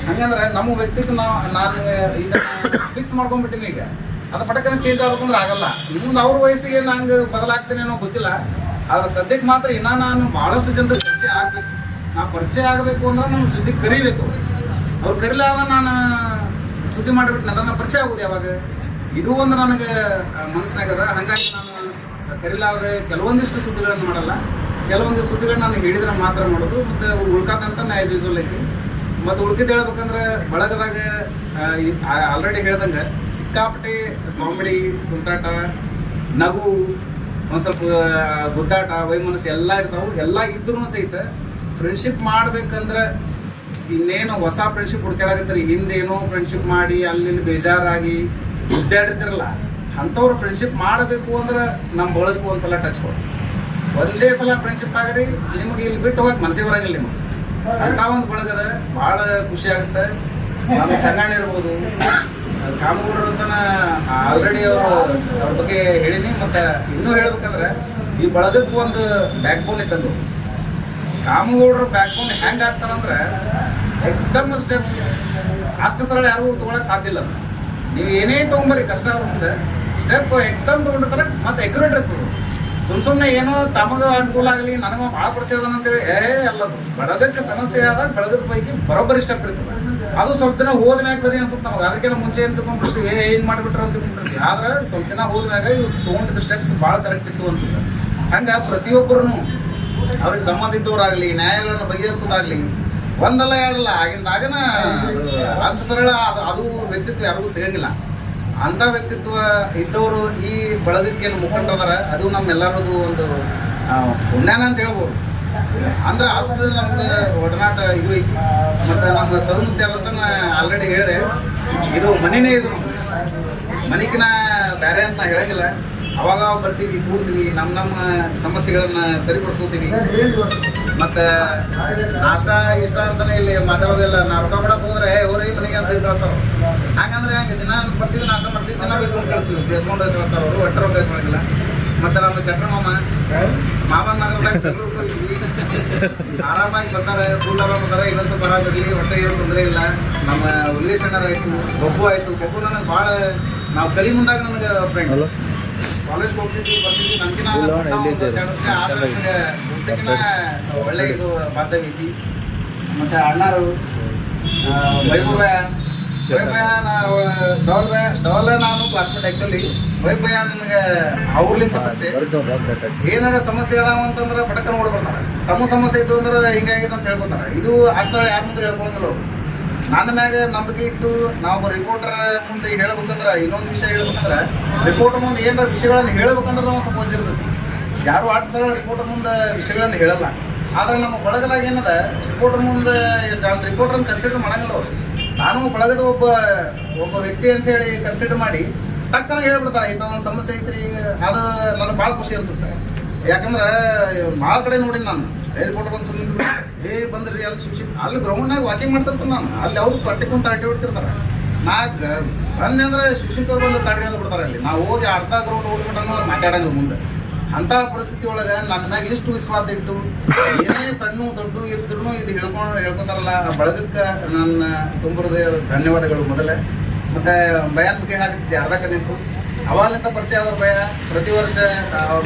ಹಂಗಂದ್ರೆ ನಮ್ಮ ವ್ಯಕ್ತಿಗೆ ನಾವು ನಾನು ಇದನ್ನ ಫಿಕ್ಸ್ ಮಾಡ್ಕೊಂಡ್ಬಿಟ್ಟಿನಿ ಈಗ. ಅದು ಪಟಕನ ಚೇಂಜ್ ಆಗ್ಬೇಕಂದ್ರೆ ಆಗಲ್ಲ. ಮುಂದೆ ಅವ್ರ ವಯಸ್ಸಿಗೆ ನಂಗೆ ಬದಲಾಗ್ತೇನೇನೋ ಗೊತ್ತಿಲ್ಲ. ಆದ್ರೆ ಸದ್ಯಕ್ಕೆ ಮಾತ್ರ ಇನ್ನ ನಾನು ಬಹಳಷ್ಟು ಜನರು ಪರಿಚಯ ಆಗಬೇಕು. ನಾ ಪರಿಚಯ ಆಗಬೇಕು ಅಂದ್ರೆ ನಾನು ಸುದ್ದಿ ಕರಿಬೇಕು. ಅವ್ರು ಕರಿಲಾರ್ದ ನಾನು ಸುದ್ದಿ ಮಾಡಿಬಿಟ್ಟು ಅದನ್ನ ಪರಿಚಯ ಆಗೋದು ಯಾವಾಗ? ಇದು ಒಂದು ನನಗೆ ಮನಸ್ಸಿನಾಗದ ಹಂಗಾಗಿ ನಾನು ಕರಿಲಾರ್ದೆ ಕೆಲವೊಂದಿಷ್ಟು ಸುದ್ದಿಗಳನ್ನು ಮಾಡಲ್ಲ. ಕೆಲವೊಂದಿಷ್ಟು ಸುದ್ದಿಗಳನ್ನ ನಾನು ಹೇಳಿದ್ರೆ ಮಾತ್ರ ಮಾಡೋದು ಮತ್ತು ಉಳ್ಕಾದಂತ ಆಸ್ ಯೂಸ್ವಲ್ ಐತಿ. ಮತ್ತು ಉಳ್ಕಿದ್ ಹೇಳ್ಬೇಕಂದ್ರೆ ಬಳಗದಾಗ ಆಲ್ರೆಡಿ ಹೇಳ್ದಂಗೆ ಸಿಕ್ಕಾಪಟ್ಟೆ ಕಾಮಿಡಿ ತುಂಟಾಟ, ನಗು, ಒಂದು ಸ್ವಲ್ಪ ಗುದ್ದಾಟ, ವೈಮನಸ್ಸು ಎಲ್ಲ ಇರ್ತಾವೆ. ಎಲ್ಲ ಇದ್ರೂ ಸಹಿತ ಫ್ರೆಂಡ್ಶಿಪ್ ಮಾಡ್ಬೇಕಂದ್ರೆ ಇನ್ನೇನು ಹೊಸ ಫ್ರೆಂಡ್ಶಿಪ್ ಹುಡ್ಕಾಡಕತ್ತಾರೆ ಹಿಂದೇನೋ ಫ್ರೆಂಡ್ಶಿಪ್ ಮಾಡಿ ಅಲ್ಲಿ ಬೇಜಾರಾಗಿ ಗುದ್ದಾಡಿರ್ತಿರಲ್ಲ, ಅಂಥವ್ರು ಫ್ರೆಂಡ್ಶಿಪ್ ಮಾಡಬೇಕು ಅಂದ್ರೆ ನಮ್ಮ ಬಳಗಕ್ಕೂ ಒಂದು ಸಲ ಟಚ್ ಕೊಡಿ. ಒಂದೇ ಸಲ ಫ್ರೆಂಡ್ಶಿಪ್ ಆಗ್ರಿ, ನಿಮಗೆ ಇಲ್ಲಿ ಬಿಟ್ಟು ಹೋಗಕ್ಕೆ ಮನಸ್ಸಿಗೆ ಬರಂಗಿಲ್ಲ ನಿಮಗೆ. ಅಂಥ ಒಂದು ಬಳಗದ ಭಾಳ ಖುಷಿ ಆಗುತ್ತೆ. ನಮ್ಮ ಇರ್ಬೋದು. ಕಾಮಗೌಡರು ಅಂತನ ಆಲ್ರೆಡಿ ಅವರು ಅವ್ರ ಬಗ್ಗೆ ಹೇಳಿನಿ, ಮತ್ತು ಇನ್ನೂ ಹೇಳ್ಬೇಕಂದ್ರೆ ಈ ಬಳಗಕ್ಕೂ ಒಂದು ಬ್ಯಾಕ್ ಬೋನ್ ಇದ್ದಂಗೆ. ಕಾಮಗೌಡರ ಬ್ಯಾಕ್ ಬೋನ್ ಹೆಂಗೆ ಆಗ್ತಾರಂದ್ರೆ ಎಕ್ದಮ್ ಸ್ಟೆಪ್ಸ್ ಅಷ್ಟು ಸರಳ ಯಾರು ತೊಗೊಳಕ್ ಸಾಧ್ಯ ಇಲ್ಲ. ನೀವು ಏನೇ ತೊಗೊಂಬರಿ ಕಷ್ಟ ಅವ್ರ ಮುಂದೆ ಸ್ಟೆಪ್ ಎಕ್ದಮ್ ತೊಗೊಂಡಿರ್ತಾರೆ, ಮತ್ತೆ ಎಕ್ಯುರೇಟ್ ಇರ್ತದೆ. ಸುಮ್ ಸುಮ್ಮನೆ ಏನೋ ತಮಗ ಅನುಕೂಲ ಆಗಲಿ, ನನಗ ಭಾಳ ಪರಿಚಯ ಅಂತ ಅಂತೇಳಿ, ಏ ಅಲ್ಲದು ಬಳಗಕ್ಕೆ ಸಮಸ್ಯೆ ಆದಾಗ ಬೆಳಗದ ಪೈಕಿ ಬರೋಬ್ಬರಿ ಸ್ಟೆಪ್ ಇರ್ತದೆ ಅದು ಸ್ವಲ್ಪ ದಿನ ಹೋದ್ಮ್ಯಾಗ ಸರಿ ಅನ್ಸುತ್ತೆ ನಮಗೆ. ಅದಕ್ಕಿಂತ ಮುಂಚೆ ಏನು ತಿಳ್ಕೊಂಡ್ಬಿಡ್ತೀವಿ, ಏ, ಏನು ಮಾಡಿಬಿಟ್ರೆ ಅಂತ ತಿಳ್ಕೊಂಡ್ಬಿಡ್ತೀವಿ. ಆದ್ರೆ ಸ್ವಲ್ಪ ದಿನ ಹೋದ್ಮ್ಯಾಗ ಇವ್ ತೊಗೊಂಡಿದ್ದ ಸ್ಟೆಪ್ಸ್ ಭಾಳ ಕರೆಕ್ಟ್ ಇತ್ತು ಅನ್ಸುತ್ತೆ. ಹಂಗೆ ಪ್ರತಿಯೊಬ್ಬರೂ ಅವ್ರಿಗೆ ಸಂಬಂಧ ಇದ್ದವರಾಗಲಿ, ನ್ಯಾಯಗಳನ್ನು ಬಗೆಹರಿಸೋದಾಗ್ಲಿ, ಒಂದಲ್ಲ ಎರಡಲ್ಲ, ಆಗಿಂದಾಗನ ಅದು ಅಷ್ಟು ಸರಳ, ಅದು ಅದು ವ್ಯಕ್ತಿತ್ವ ಯಾರಿಗೂ ಸಿಗಂಗಿಲ್ಲ. ಅಂಥ ವ್ಯಕ್ತಿತ್ವ ಇದ್ದವರು ಈ ಬಳಗಕ್ಕೆ ಮುಖಂಡರದಾರ ಅದು ನಮ್ಮೆಲ್ಲರದು ಒಂದು ಪುಣ್ಯನ ಅಂತ ಹೇಳ್ಬೋದು. ಅಂದ್ರೆ ಅಷ್ಟು ನಮ್ದು ಒಡನಾಟ ಇದು ಐತಿ. ಮತ್ತು ನಮ್ಮ ಸದಮುತ್ಯಾರ ಅಂತ ಆಲ್ರೆಡಿ ಹೇಳಿದೆ, ಇದು ಮನೆಯೇ ಇದು ಮನೆಗಿನ ಬೇರೆ ಅಂತ ಹೇಳಂಗಿಲ್ಲ. ಅವಾಗ ಬರ್ತೀವಿ, ಕೂಡ್ತೀವಿ ನಮ್ಮ ನಮ್ಮ ಸಮಸ್ಯೆಗಳನ್ನ ಸರಿಪಡಿಸ್ಕೋತೀವಿ. ಮತ್ತು ನಾಷ್ಟ, ಇಷ್ಟ ಅಂತಾನೆ ಇಲ್ಲಿ ಮಾತಾಡೋದಿಲ್ಲ ನಾ ರೊಕ್ಕ ಕೊಡಕ್ಕೆ ಹೋದ್ರೆ ಅವ್ರಿಗೆ ಮನೆಗೆ ಅಂತ ಇದು ಕಳಿಸ್ತಾರೆ. ಹಂಗಂದ್ರೆ ಹಂಗೆ ದಿನ ಬರ್ತೀವಿ ನಾಷ್ಟ ಮಾಡ್ತೀವಿ ದಿನ ಬೇಸ್ಕೊಂಡು ಕಳಿಸ್ತೀವಿ ಬೇಸ್ಕೊಂಡು ಕಳಿಸ್ತಾರ ಅವರು ಒಟ್ಟರ ಮತ್ತೆ ನಮ್ಮ ಚಟ್ರ ಮಾಮ. ಮಾಮನ ನಗರದಾಗ ಹೋಗಿದ್ವಿ ಆರಾಮಾಗಿ ಬರ್ತಾರೆ ಫುಲ್ ಆರಾಮ್ ಬರ್ತಾರೆ ಇನ್ನೊಂದು ಸ್ವಲ್ಪ ಆರಾಮ್ ಇರಲಿ ಹೊಟ್ಟೆ ಏನು ತೊಂದರೆ ಇಲ್ಲ. ನಮ್ಮ ಉಲ್ಲೇಶ್ ಅಣ್ಣರ್ ಆಯಿತು ಬಬ್ಬು ಆಯಿತು. ಬಬ್ಬು ನನಗೆ ಭಾಳ ನಾವು ಕಲಿ ಮುಂದಾಗ ನನಗೆ ಫ್ರೆಂಡ್ ಕಾಲೇಜ್ ಹೋಗ್ತಿದ್ವಿ ಬರ್ತಿದ್ವಿ ನಮ್ಗಿನ ಒಂದು ಎರಡು ವರ್ಷ ಆದ್ರೆ ನನಗೆ ದೋಸ್ತಿಗಿನ ಒಳ್ಳೆ ಇದು ಬಾಂಧವ್ಯ ಐತಿ. ಮತ್ತು ಅಣ್ಣಾರು ವೈಭವ ಬಯ ಡವಲ್ ನಾನು ಕ್ಲಾಸ್ಮೇಟ್ ಆ್ಯಕ್ಚುಲಿ ನನಗೆ ಅವ್ರಲಿಂದ ಪರಿಚಯ ಏನಾರ ಸಮಸ್ಯೆ ಅದಾವ ಅಂತಂದ್ರೆ ಪಟಕ ಓಡಿ ಬರ್ತಾರೆ ತಮ್ಮ ಸಮಸ್ಯೆ ಇತ್ತು ಅಂದ್ರೆ ಹಿಂಗಾಗಿದೆ ಅಂತ ಹೇಳ್ಕೊತಾರೆ. ಇದು ಅಕ್ಷರ ಯಾರ ಮುಂದೆ ಹೇಳ್ಕೊಳಂಗಿಲ್ಲ ನನ್ನ ಮ್ಯಾಗ ನಂಬಿಕೆ ಇಟ್ಟು ನಾವು ರಿಪೋರ್ಟರ್ ಮುಂದೆ ಹೇಳ್ಬೇಕಂದ್ರೆ ಇನ್ನೊಂದು ವಿಷಯ ಹೇಳ್ಬೇಕಂದ್ರೆ ರಿಪೋರ್ಟರ್ ಮುಂದೆ ಏನಾರ ವಿಷಯಗಳನ್ನು ಹೇಳ್ಬೇಕಂದ್ರೆ ನಾವು ಸಪೋಸ್ ಇರ್ತೈತಿ. ಯಾರು ಆಟ ಸರಳ ರಿಪೋರ್ಟರ್ ಮುಂದೆ ವಿಷಯಗಳನ್ನು ಹೇಳಲ್ಲ. ಆದ್ರೆ ನಮ್ಮ ಬಳಗದಾಗ ಏನದ ರಿಪೋರ್ಟರ್ ಮುಂದೆ ನಾನು ರಿಪೋರ್ಟರ್ ಕನ್ಸಿಡರ್ ಮಾಡಂಗಿಲ್ಲ ಅವ್ರು. ನಾನು ಬಳಗದ ಒಬ್ಬ ಒಬ್ಬ ವ್ಯಕ್ತಿ ಅಂತ ಹೇಳಿ ಕನ್ಸಿಡರ್ ಮಾಡಿ, ಟಕ್ಕನ ಹೇಳ್ಬಿಡ್ತಾರೆ ಒಂದು ಸಮಸ್ಯೆ ಐತ್ರಿ, ಅದು ನನಗೆ ಭಾಳ ಖುಷಿ ಅನ್ಸುತ್ತೆ. ಯಾಕಂದ್ರೆ ಭಾಳ ಕಡೆ ನೋಡಿ ನಾನು ಏರ್ಪೋರ್ಟ್ ಬಂದು ಸುಮ್ಮನೆ ಹೇ ಬಂದ್ರಿ, ಅಲ್ಲಿ ಶಿಕ್ಷಿ ಅಲ್ಲಿ ಗ್ರೌಂಡ್ನಾಗ ವಾಕಿಂಗ್ ಮಾಡ್ತಿರ್ತಾರೆ ನಾನು. ಅಲ್ಲಿ ಅವ್ರು ಕಟ್ಟಿ ಕುಂತ ಅಡ್ಡಿ ಹೊಡಿತಿರ್ತಾರೆ. ನಾ ಬಂದೆ ಅಂದ್ರೆ ಶಿಕ್ಷಕರು ಬಂದು ತಡ್ರಿ ಅಂತ ಬಿಡ್ತಾರೆ ಅಲ್ಲಿ. ನಾವು ಹೋಗಿ ಅರ್ಧ ಗ್ರೌಂಡ್ ಹೋಗ್ಬಿಟ್ಟು ಮಾತಾಡಂಗಿಲ್ಲ ಮುಂದೆ. ಅಂಥ ಪರಿಸ್ಥಿತಿ ಒಳಗೆ ನನ್ನ ಮ್ಯಾಗ ಇಷ್ಟು ವಿಶ್ವಾಸ ಇಟ್ಟು, ಏನೇ ಸಣ್ಣ ದೊಡ್ಡ ಇದ್ರೂ ಇದು ಹೇಳ್ಕೊಂಡು ಹೇಳ್ಕೊತಾರಲ್ಲ ಬಳಗಕ್ಕೆ ನನ್ನ ತುಂಬರದೇ ಧನ್ಯವಾದಗಳು ಮೊದಲೇ. ಮತ್ತು ಭಯ ಬಗ್ಗೆ ಹೇಳಾಕತ್ತಿದ್ದೆ ಅರ್ಧಕ್ಕ ನಿಂತು ಅವಾಗಿಂದ ಪರಿಚಯ ಆದ ಭಯ, ಪ್ರತಿ ವರ್ಷ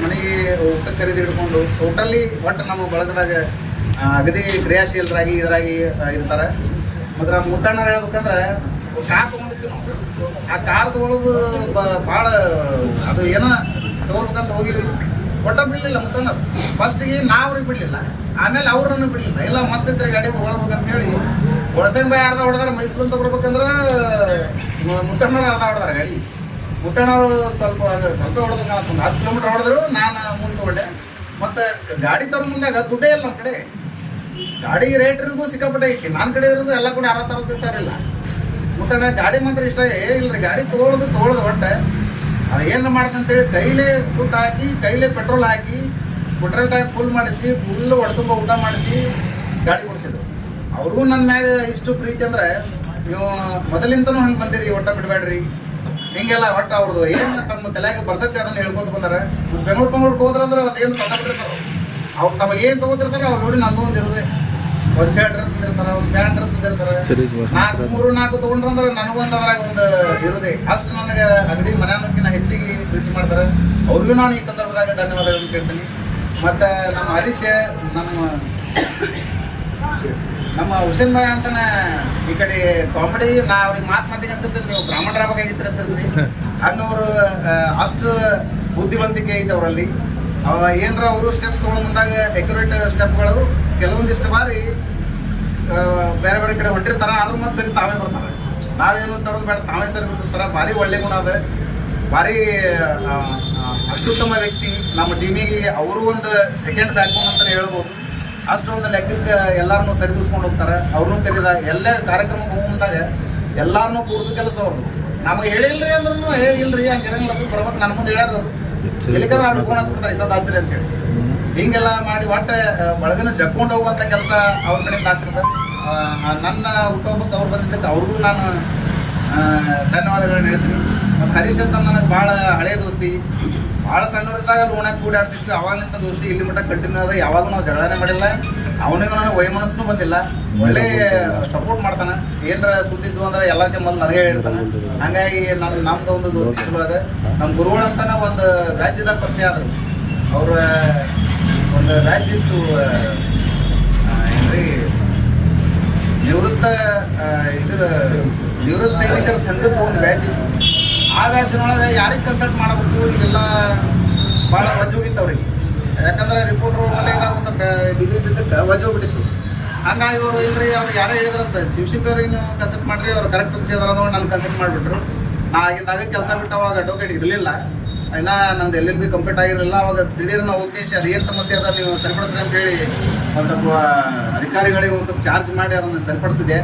ಮನೆಗೆ ಊಟ ಖರೀದಿ ಹಿಡ್ಕೊಂಡು ಟೋಟಲಿ ಒಟ್ಟು ನಮ್ಮ ಬಳಗದಾಗ ಅಗದಿ ಕ್ರಿಯಾಶೀಲರಾಗಿ, ಇದರಾಗಿ ಇರ್ತಾರೆ. ಮತ್ತು ನಮ್ಮ ಮುತ್ತಣ್ಣರು ಹೇಳ್ಬೇಕಂದ್ರೆ, ಕಾರ್ ತೊಗೊಂಡಿದ್ವಿ ಆ ಕಾರ್ ತೊಗೊಳೋದು ಭಾಳ ಅದು ಏನೋ ತೊಗೊಳ್ಬೇಕಂತ ಹೋಗಿವಿ ಒಟ್ಟ ಬಿಡಲಿಲ್ಲ ಮುತ್ತಣ್ಣ ಫಸ್ಟಿಗೆ ನಾವ್ರಿಗೆ ಬಿಡಲಿಲ್ಲ. ಆಮೇಲೆ ಅವ್ರನ್ನು ಬಿಡಲಿಲ್ಲ. ಇಲ್ಲ ಮಸ್ತ್ ಇದ್ರೆ ಗಾಡಿ ತೊಗೊಳ್ಬೇಕಂತ ಹೇಳಿ ಒಳಸಂಗ್ ಬಾಯ್ ಅರ್ಧ ಹೊಡೆದಾರೆ ಮೈಸೂರು ಅಂತ ಬರ್ಬೇಕಂದ್ರೆ ಮುತ್ತಣ್ಣವ್ರು ಅರ್ಧ ಹೊಡೆದಾರ ಗಾಡಿ? ಮುತ್ತಣ್ಣವರು ಸ್ವಲ್ಪ ಅಂದ್ರೆ ಸ್ವಲ್ಪ ಹೊಡೆದ್ರು ಒಂದು ಹತ್ತು ಕಿಲೋಮೀಟರ್ ಹೊಡೆದ್ರು, ನಾನು ಮುಂದೆ ಹೊಡೆ ಮತ್ತು ಗಾಡಿ ತರ ಮುಂದಾಗ ದುಡ್ಡೇ ಇಲ್ಲ ನಮ್ಮ ಕಡೆ. ಗಾಡಿ ರೇಟ್ ಇರೋದು ಸಿಕ್ಕಾಪಟ್ಟೆ ಐತಿ. ನನ್ನ ಕಡೆ ಇರೋದು ಎಲ್ಲ ಕೂಡ ಅರ್ಧ ತರದ್ದು ಸರ್ ಇಲ್ಲ ಮುತ್ತಣ್ಣ, ಗಾಡಿ ಮಾತ್ರ ಇಷ್ಟ. ಏ, ಇಲ್ರಿ, ಗಾಡಿ ತೊಗೊಳೋದು ತೊಗೊಳೋದು ಒಟ್ಟೆ ಅದು ಏನು ಅಂತೇಳಿ ಕೈಲೇ ದುಡ್ಡು ಹಾಕಿ ಕೈಲೇ ಪೆಟ್ರೋಲ್ ಹಾಕಿ ಪೆಟ್ರೋಲ್ ಟ್ಯಾಂಕ್ ಫುಲ್ ಮಾಡಿಸಿ ಫುಲ್ ಒಡತುಂಬ ಊಟ ಮಾಡಿಸಿ ಗಾಡಿ ಕೊಡಿಸಿದ್ರು ಅವ್ರಿಗೂ ನನ್ನ ಮ್ಯಾಗ ಇಷ್ಟು ಪ್ರೀತಿ ಅಂದ್ರೆ, ನೀವು ಮೊದಲಿಂದನೂ ಹಂಗೆ ಬಂದಿರಿ ಒಟ್ಟ ಬಿಡಬೇಡ್ರಿ. ಹಿಂಗೆಲ್ಲ ಒಟ್ಟು ಅವ್ರದ್ದು ಏನು ತಮ್ಮ ತಲೆಯಾಗ ಬರ್ತೈತೆ ಅದನ್ನ ಹೇಳ್ಕೊತ ಬಂದಾರೆ. ಬೆಂಗಳೂರು ಬೆಂಗಳೂರು, ಬೆಂಗಳೂರಿಗೆ ಹೋದ್ರಂದ್ರೆ ಅದೇನು ಏನು ತಂದ್ಬಿಟ್ಟಿರ್ತಾರೆ ಅವ್ರು ತಮಗೇನು ತೊಗೋತಿರ್ತಾರೆ, ಅವ್ರು ನೋಡಿ ನಂದು ಒಂದು ಇರೋದೆ. ಒಂದು ಶರ್ಟ್ ತಂದಿರ್ತಾರೆ ಒಂದು ಪ್ಯಾಂಟ್ ತಂದಿರ್ತಾರೆ ನಾಲ್ಕು ಮೂರು ನಾಲ್ಕು ತೊಗೊಂಡ್ರಂದ್ರೆ ನನಗೊಂದು ಅದ್ರಾಗ ಒಂದು ಇರೋದೆ. ಅಷ್ಟು ನನಗೆ ಅಗದಿ ಮನೆಯನ್ನಕ್ಕಿಂತ ಹೆಚ್ಚಿಗೆ ಪ್ರೀತಿ ಮಾಡ್ತಾರೆ. ಅವ್ರಿಗೂ ನಾನು ಈ ಸಂದರ್ಭದಾಗ ಧನ್ಯವಾದಗಳನ್ನು ಕೇಳ್ತೀನಿ. ಮತ್ತು ನಮ್ಮ ಹರೀಶ್ ನಮ್ಮ ನಮ್ಮ ಹುಸೇನ್ ಭಾಯ್ ಅಂತಾನ ಈ ಕಡೆ ಕಾಮಿಡಿ ನಾ ಅವ್ರಿಗೆ ಮಾತು ಮಾತಿಗೆ ಅಂತಿರ್ತೀನಿ. ನೀವು ಬ್ರಾಹ್ಮಣರಾಗಬೇಕಾಗಿತ್ತು ಅಂತಿರ್ತೀನಿ. ಹಂಗೆ ಅವರು ಅಷ್ಟು ಬುದ್ಧಿವಂತಿಕೆ ಐತೆ ಅವರಲ್ಲಿ. ಏನರ ಅವರು ಸ್ಟೆಪ್ಸ್ ತೊಗೊಂಡು ಬಂದಾಗ ಡೆಕೋರೇಟ್ ಸ್ಟೆಪ್ಗಳು ಕೆಲವೊಂದಿಷ್ಟು ಬಾರಿ ಬೇರೆ ಬೇರೆ ಕಡೆ ಹೊಂಟಿರ್ತಾರೆ ಆದ್ರೂ ಮತ್ತೆ ಸರಿ ತಾವೇ ಬರ್ತಾರೆ. ನಾವೇನು ತರೋದು ಬೇಡ ತಾವೇ ಸರಿ ಬರ್ತಿರ್ತಾರೆ ಭಾರಿ ಒಳ್ಳೆ ಗುಣ ಅದ. ಭಾರಿ ಅತ್ಯುತ್ತಮ ವ್ಯಕ್ತಿ. ನಮ್ಮ ಟೀಮಿಗೆ ಅವರು ಒಂದು ಸೆಕೆಂಡ್ ಬ್ಯಾಕ್ಬೋನ್ ಅಂತಲೇ ಹೇಳ್ಬೋದು. ಅಷ್ಟೊಂದು ಲೆಕ್ಕಕ್ಕೆ ಎಲ್ಲರನ್ನೂ ಸರಿದೂಸ್ಕೊಂಡು ಹೋಗ್ತಾರೆ. ಅವ್ರನ್ನೂ ಕರೀದ ಎಲ್ಲ ಕಾರ್ಯಕ್ರಮಕ್ಕೆ ಹೋಗಿ ಮುಂದಾಗ ಎಲ್ಲರನ್ನೂ ಕೂಡಿಸೋ ಕೆಲಸ ಅವ್ರದ್ದು. ನಮಗೆ ಹೇಳಿಲ್ರಿ ಅಂದ್ರೂ ಏ ಇಲ್ರಿ ಹಂಗಿರಂಗಿಲ್ಲ ಅದು ಬರ್ಬೇಕು ನನ್ನ ಮುಂದೆ ಹೇಳ್ಯಾರ ಅವರು ಎಲ್ಲಿಗಾದ್ರೆ ಅವ್ರಿಗೆ ಫೋನ್ ಹಚ್ಬಿಡ್ತಾರೆ ಇಸದ ಅಂತ ಅಂತೇಳಿ. ಹಿಂಗೆಲ್ಲ ಮಾಡಿ ಒಟ್ಟು ಒಳಗನ ಜಕ್ಕೊಂಡು ಹೋಗುವಂಥ ಕೆಲಸ ಅವ್ರ ಕಡೆಯಿಂದ ಆಗ್ತದೆ? ನನ್ನ ಹುಟ್ಟುಹಬ್ಬಕ್ಕೆ ಅವ್ರು ಬಂದಿದ್ದಕ್ಕೆ ಅವ್ರಿಗೂ ನಾನು ಧನ್ಯವಾದಗಳನ್ನು ಹೇಳ್ತೀನಿ. ಮತ್ತು ಹರೀಶ್ ಅಂತ ನನಗೆ ಭಾಳ ಹಳೆಯ ದೋಸ್ತಿ. ಭಾಳ ಸಣ್ಣವರಿದ್ದಾಗ ಲೋಣಕ್ಕೆ ಕೂಡಿ ಆಡ್ತಿದ್ವಿ ಅವಾಗಲಿಂದ ದೋಸ್ತಿ, ಇಲ್ಲಿ ಮಟ್ಟ ಕಂಟಿನ್ಯೂ ಅದ. ಯಾವಾಗ ನಾವು ಜಗಳನೇ ಮಾಡಿಲ್ಲ. ಅವನಿಗೂ ನನಗೆ ವೈಮನಸ್ಸು ಬಂದಿಲ್ಲ. ಒಳ್ಳೆ ಸಪೋರ್ಟ್ ಮಾಡ್ತಾನೆ. ಏನರ ಸುದ್ದಿದ್ದು ಅಂದ್ರೆ ಎಲ್ಲಕ್ಕೆ ಮೊದಲು ನನಗೆ ಹೇಳ್ತಾನೆ. ಹಂಗಾಗಿ ನನ್ನ ನಮ್ದು ಒಂದು ದೋಸ್ತಿ ಚಲೋ ಅದ. ನಮ್ಮ ಗುರುಗಳು ಅಂತಾನೆ ಒಂದು ರಾಜ್ಯದಾಗ ಪರಿಚಯ ಆದರು. ಅವ್ರ ಒಂದು ಏನ್ರಿ ನಿವೃತ್ತ ಇದರ ನಿವೃತ್ತ ಸೈನಿಕರ ಸಂಘದ ಒಂದು ಬ್ಯಾಚ್ ಇತ್ತು. ಆ ಬ್ಯಾಚ್ನೊಳಗೆ ಯಾರಿಗೆ ಕನ್ಸಲ್ಟ್ ಮಾಡಬೇಕು? ಇಲ್ಲೆಲ್ಲ ಭಾಳ ವಜ್ ಅವ್ರಿಗೆ. ಯಾಕಂದ್ರೆ ರಿಪೋರ್ಟ್ರು ವಲಯದಾಗ ಸ್ವಲ್ಪ ಬಿದ್ದು ಬಿದ್ದಕ್ಕೆ ವಜ್ ಹೋಗ್ಬಿಟ್ಟಿತ್ತು. ಹಂಗಾಗಿ ಅವರು ಇಲ್ರಿ, ಅವ್ರು ಯಾರೇ ಹೇಳಿದ್ರಂತ ಶಿವಶಂಕರ್ಗೆ ನೀವು ಕನ್ಸಲ್ಟ್ ಮಾಡ್ರಿ, ಅವ್ರು ಕರೆಕ್ಟ್ ಅಂತ ನಾನು ಕನ್ಸಲ್ಟ್ ಮಾಡಿಬಿಟ್ರು. ನಾ ಆಗಿದ್ದಾಗ ಕೆಲಸ ಬಿಟ್ಟು ಅವಾಗ ಅಡ್ವೊಕೇಟ್ ಇರಲಿಲ್ಲ. ಇನ್ನ ನಂದು ಎಲ್ ಎಲ್ ಬಿ ಕಂಪ್ಲೀಟ್ ಆಗಿರಲಿಲ್ಲ, ಅವಾಗ ದಿಢೀರ್ನ ಹೋಗಿ ಅದೇನು ಸಮಸ್ಯೆ ಅದ ನೀವು ಸರಿಪಡಿಸ್ರಿ ಅಂತ ಹೇಳಿ ಒಂದು ಸ್ವಲ್ಪ ಅಧಿಕಾರಿಗಳಿಗೆ ಒಂದು ಸ್ವಲ್ಪ ಚಾರ್ಜ್ ಮಾಡಿ ಅದನ್ನು ಸರಿಪಡಿಸಿದೆ.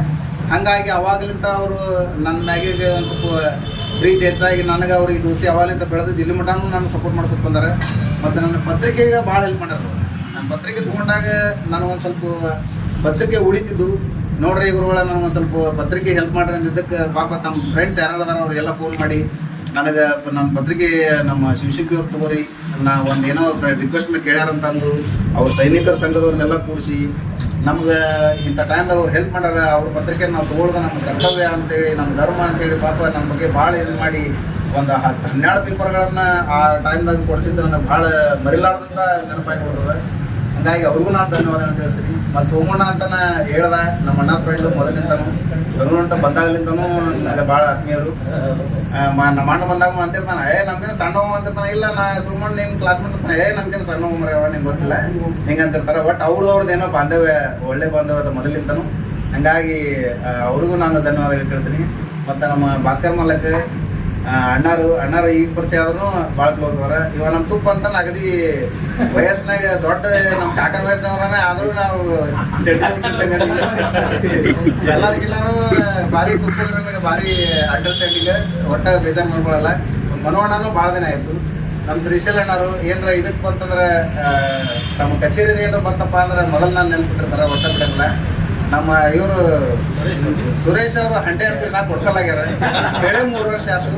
ಹಂಗಾಗಿ ಅವಾಗಲಿಂದ ಅವರು ನನ್ನ ಮ್ಯಾಗಿಗೆ ಒಂದು ಸ್ವಲ್ಪ ಪ್ರೀತಿ ಹೆಚ್ಚಾಗಿ ನನಗೆ ಅವ್ರಿಗೆ ದೋಸ್ತಿ ಅವಾಗಲಿಂದ ಬೆಳೆದು ಇಲ್ಲಿ ಮಟನೂ ನಾನು ಸಪೋರ್ಟ್ ಮಾಡ್ಕೊತ ಬಂದಾರೆ. ಮತ್ತು ನನ್ನ ಪತ್ರಿಕೆಗೆ ಭಾಳ ಹೆಲ್ಪ್ ಮಾಡ್ಯಾರ. ನಾನು ಪತ್ರಿಕೆ ತೊಗೊಂಡಾಗ ನನಗೊಂದು ಸ್ವಲ್ಪ ಪತ್ರಿಕೆ ಉಳಿತಿದ್ದು. ನೋಡ್ರಿ ಗುರುಗಳ ನಾನು ಒಂದು ಸ್ವಲ್ಪ ಪತ್ರಿಕೆ ಹೆಲ್ಪ್ ಮಾಡ್ರಿ ಅಂತಿದ್ದಕ್ಕೆ ಪಾಪ ತಮ್ಮ ಫ್ರೆಂಡ್ಸ್ ಯಾರು ಅದಾರ ಅವ್ರಿಗೆಲ್ಲ ಫೋನ್ ಮಾಡಿ. ನನಗೆ ನಮ್ಮ ಪತ್ರಿಕೆ ನಮ್ಮ ಶಿವಶಕ್ತಿ ಅವ್ರು ತಗೋರಿ. ನಾ ಒಂದು ಏನೋ ರಿಕ್ವೆಸ್ಟ್ ಮೇಲೆ ಕೇಳ್ಯಾರಂತಂದು ಅವ್ರ ಸೈನಿಕರ ಸಂಘದವ್ರನ್ನೆಲ್ಲ ಕೂಡಿಸಿ ನಮ್ಗೆ ಇಂಥ ಟೈಮ್ದಾಗ ಅವ್ರು ಹೆಲ್ಪ್ ಮಾಡ್ಯಾರ ಅವ್ರ ಪತ್ರಿಕೆ ನಾವು ತಗೊಳ್ದ ನಮ್ಮ ಕರ್ತವ್ಯ ಅಂತೇಳಿ ನಮ್ಮ ಧರ್ಮ ಅಂತೇಳಿ ಪಾಪ ನಮ್ಮ ಬಗ್ಗೆ ಭಾಳ ಇದು ಮಾಡಿ ಒಂದು ಹತ್ತು ಹನ್ನೆರಡು ಪೇಪರ್ಗಳನ್ನು ಆ ಟೈಮ್ದಾಗ ಕೊಡಿಸಿದ್ದು ನನಗೆ ಭಾಳ ಮರಿಲಾರ್ದಂಥ ನೆನಪಾಗಿ ಕೊಡ್ತದೆ ಹಂಗಾಗಿ ಅವ್ರಿಗೂ ನಾನು ಧನ್ಯವಾದ ತಿಳಿಸ್ತೀನಿ ಮತ್ತು ಸೋಮಣ್ಣ ಅಂತನ ಹೇಳ್ದ ನಮ್ಮ ಅಣ್ಣ ಫ್ರೆಂಡ್ ಮೊದಲಿಂದನು ಬೆಂಗಳೂರು ಅಂತ ಬಂದಾಗಲಿಂದನೂ ನನಗೆ ಭಾಳ ಆತ್ಮೀಯರು. ನಮ್ಮ ಅಣ್ಣ ಬಂದಾಗ ಅಂತಿರ್ತಾನೆ ಏ ನಮ್ಗೇನು ಸಣ್ಣವ ಅಂತಿರ್ತಾನೆ ಇಲ್ಲ ನಾ ಸೋಮಣ್ಣ ನಿಮ್ಮ ಕ್ಲಾಸ್ಮೇಟ್ ಅಂತ ಏ ನಮ್ಗೇನು ಸಣ್ಣವ ಮರ ನಿಂಗೆ ಗೊತ್ತಿಲ್ಲ. ಹಿಂಗೆ ಅಂತಿರ್ತಾರೆ. ಬಟ್ ಅವ್ರದ್ದು ಅವ್ರದ್ದು ಬಾಂಧವ್ಯ ಒಳ್ಳೆ ಬಾಂಧವ್ಯದ ಮೊದಲಿಂದನು. ಹಂಗಾಗಿ ಅವ್ರಿಗೂ ನಾನು ಧನ್ಯವಾದಗಳು ಕೇಳ್ತೀನಿ ಮತ್ತು ನಮ್ಮ ಭಾಸ್ಕರ್ ಮಲ್ಲಕ್ ಆ, ಅಣ್ಣಾರು ಅಣ್ಣಾರು ಈಗ ಪರಿಚಯ ಆದ್ರೂ ಭಾಳ ಕ್ಲೋಸ್ ಅದಾರ. ಇವ ನಮ್ಮ ತುಪ್ಪ ಅಂತ ಅಗದಿ ವಯಸ್ಸಿನಾಗ ದೊಡ್ಡ ನಮ್ಮ ಕಾಕನ ವಯಸ್ಸಿನ ಅದಾನ ಆದ್ರೂ ನಾವು ಎಲ್ಲರಿಗಿಲ್ಲಾನು ಭಾರಿ ತುಪ್ಪ ನನಗೆ ಭಾರಿ ಅಂಡರ್ಸ್ಟ್ಯಾಂಡಿಂಗ್ ಒಟ್ಟ ಬೇಜಾರು ಮಾಡ್ಕೊಳಲ್ಲ. ಮನೋಣ್ಣನು ಭಾಳ ದಿನ ಆಯ್ತು. ನಮ್ಮ ಶ್ರೀಶೈಲ್ ಅಣ್ಣಾರು, ಏನರ ಇದಕ್ಕೆ ಬಂತಂದ್ರೆ ತಮ್ಮ ಕಚೇರಿದ ಏನಾರ ಬಂತಪ್ಪ ಅಂದ್ರೆ ಮೊದಲು ನಾನು ನೆನ್ಪಿಟ್ಟಿರ್ತಾರೆ, ಒಟ್ಟ ಬಿಡಂಗಿಲ್ಲ. ನಮ್ಮ ಇವರು ಸುರೇಶ್ ಅವರು ಹಂಡೆ ಅಂತ ನಾ ಕೊಡ್ಸಲಾಗ್ಯಾರ. ಬೆಳೆ ಮೂರು ವರ್ಷ ಆಯ್ತು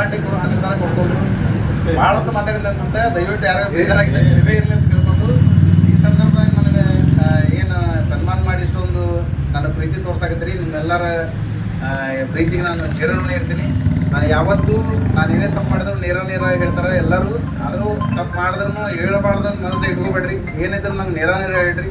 ಹಂಡೆ ಕೊಡಿಸ್ತಾನೆ ಕೊಡ್ಸೋದು. ಭಾಳ ಹೊತ್ತು ಮಾತಾಡಿದ ಅನ್ಸುತ್ತೆ. ದಯವಿಟ್ಟು ಯಾರು ಬೇಜಾರಾಗಿದೆ, ಕ್ಷಮೆ ಇರಲಿ ಅಂತ ಕೇಳ್ಕೊಂಡು ಈ ಸಂದರ್ಭದಾಗ ನನಗೆ ಏನು ಸನ್ಮಾನ ಮಾಡಿ ಇಷ್ಟೊಂದು ನನ್ನ ಪ್ರೀತಿ ತೋರ್ಸಾಕತ್ತೀರಿ. ನಿಮ್ಮೆಲ್ಲರ ಪ್ರೀತಿಗೆ ನಾನು ಚಿರಋಣಿ ಇರ್ತೀನಿ. ನಾನು ಯಾವತ್ತೂ, ನಾನು ಏನೇ ತಪ್ಪು ಮಾಡಿದ್ರು ನೇರ ನೇರ ಹೇಳ್ತಾರೆ. ಎಲ್ಲರೂ ಆದರೂ ತಪ್ಪು ಮಾಡಿದ್ರು ಹೇಳಬಾರ್ದು ಮನಸ್ಸು ಇಟ್ಕೋಬೇಡ್ರಿ. ಏನಿದ್ರು ನಂಗೆ ನೇರ ನೇರ ಹೇಳ್ರಿ.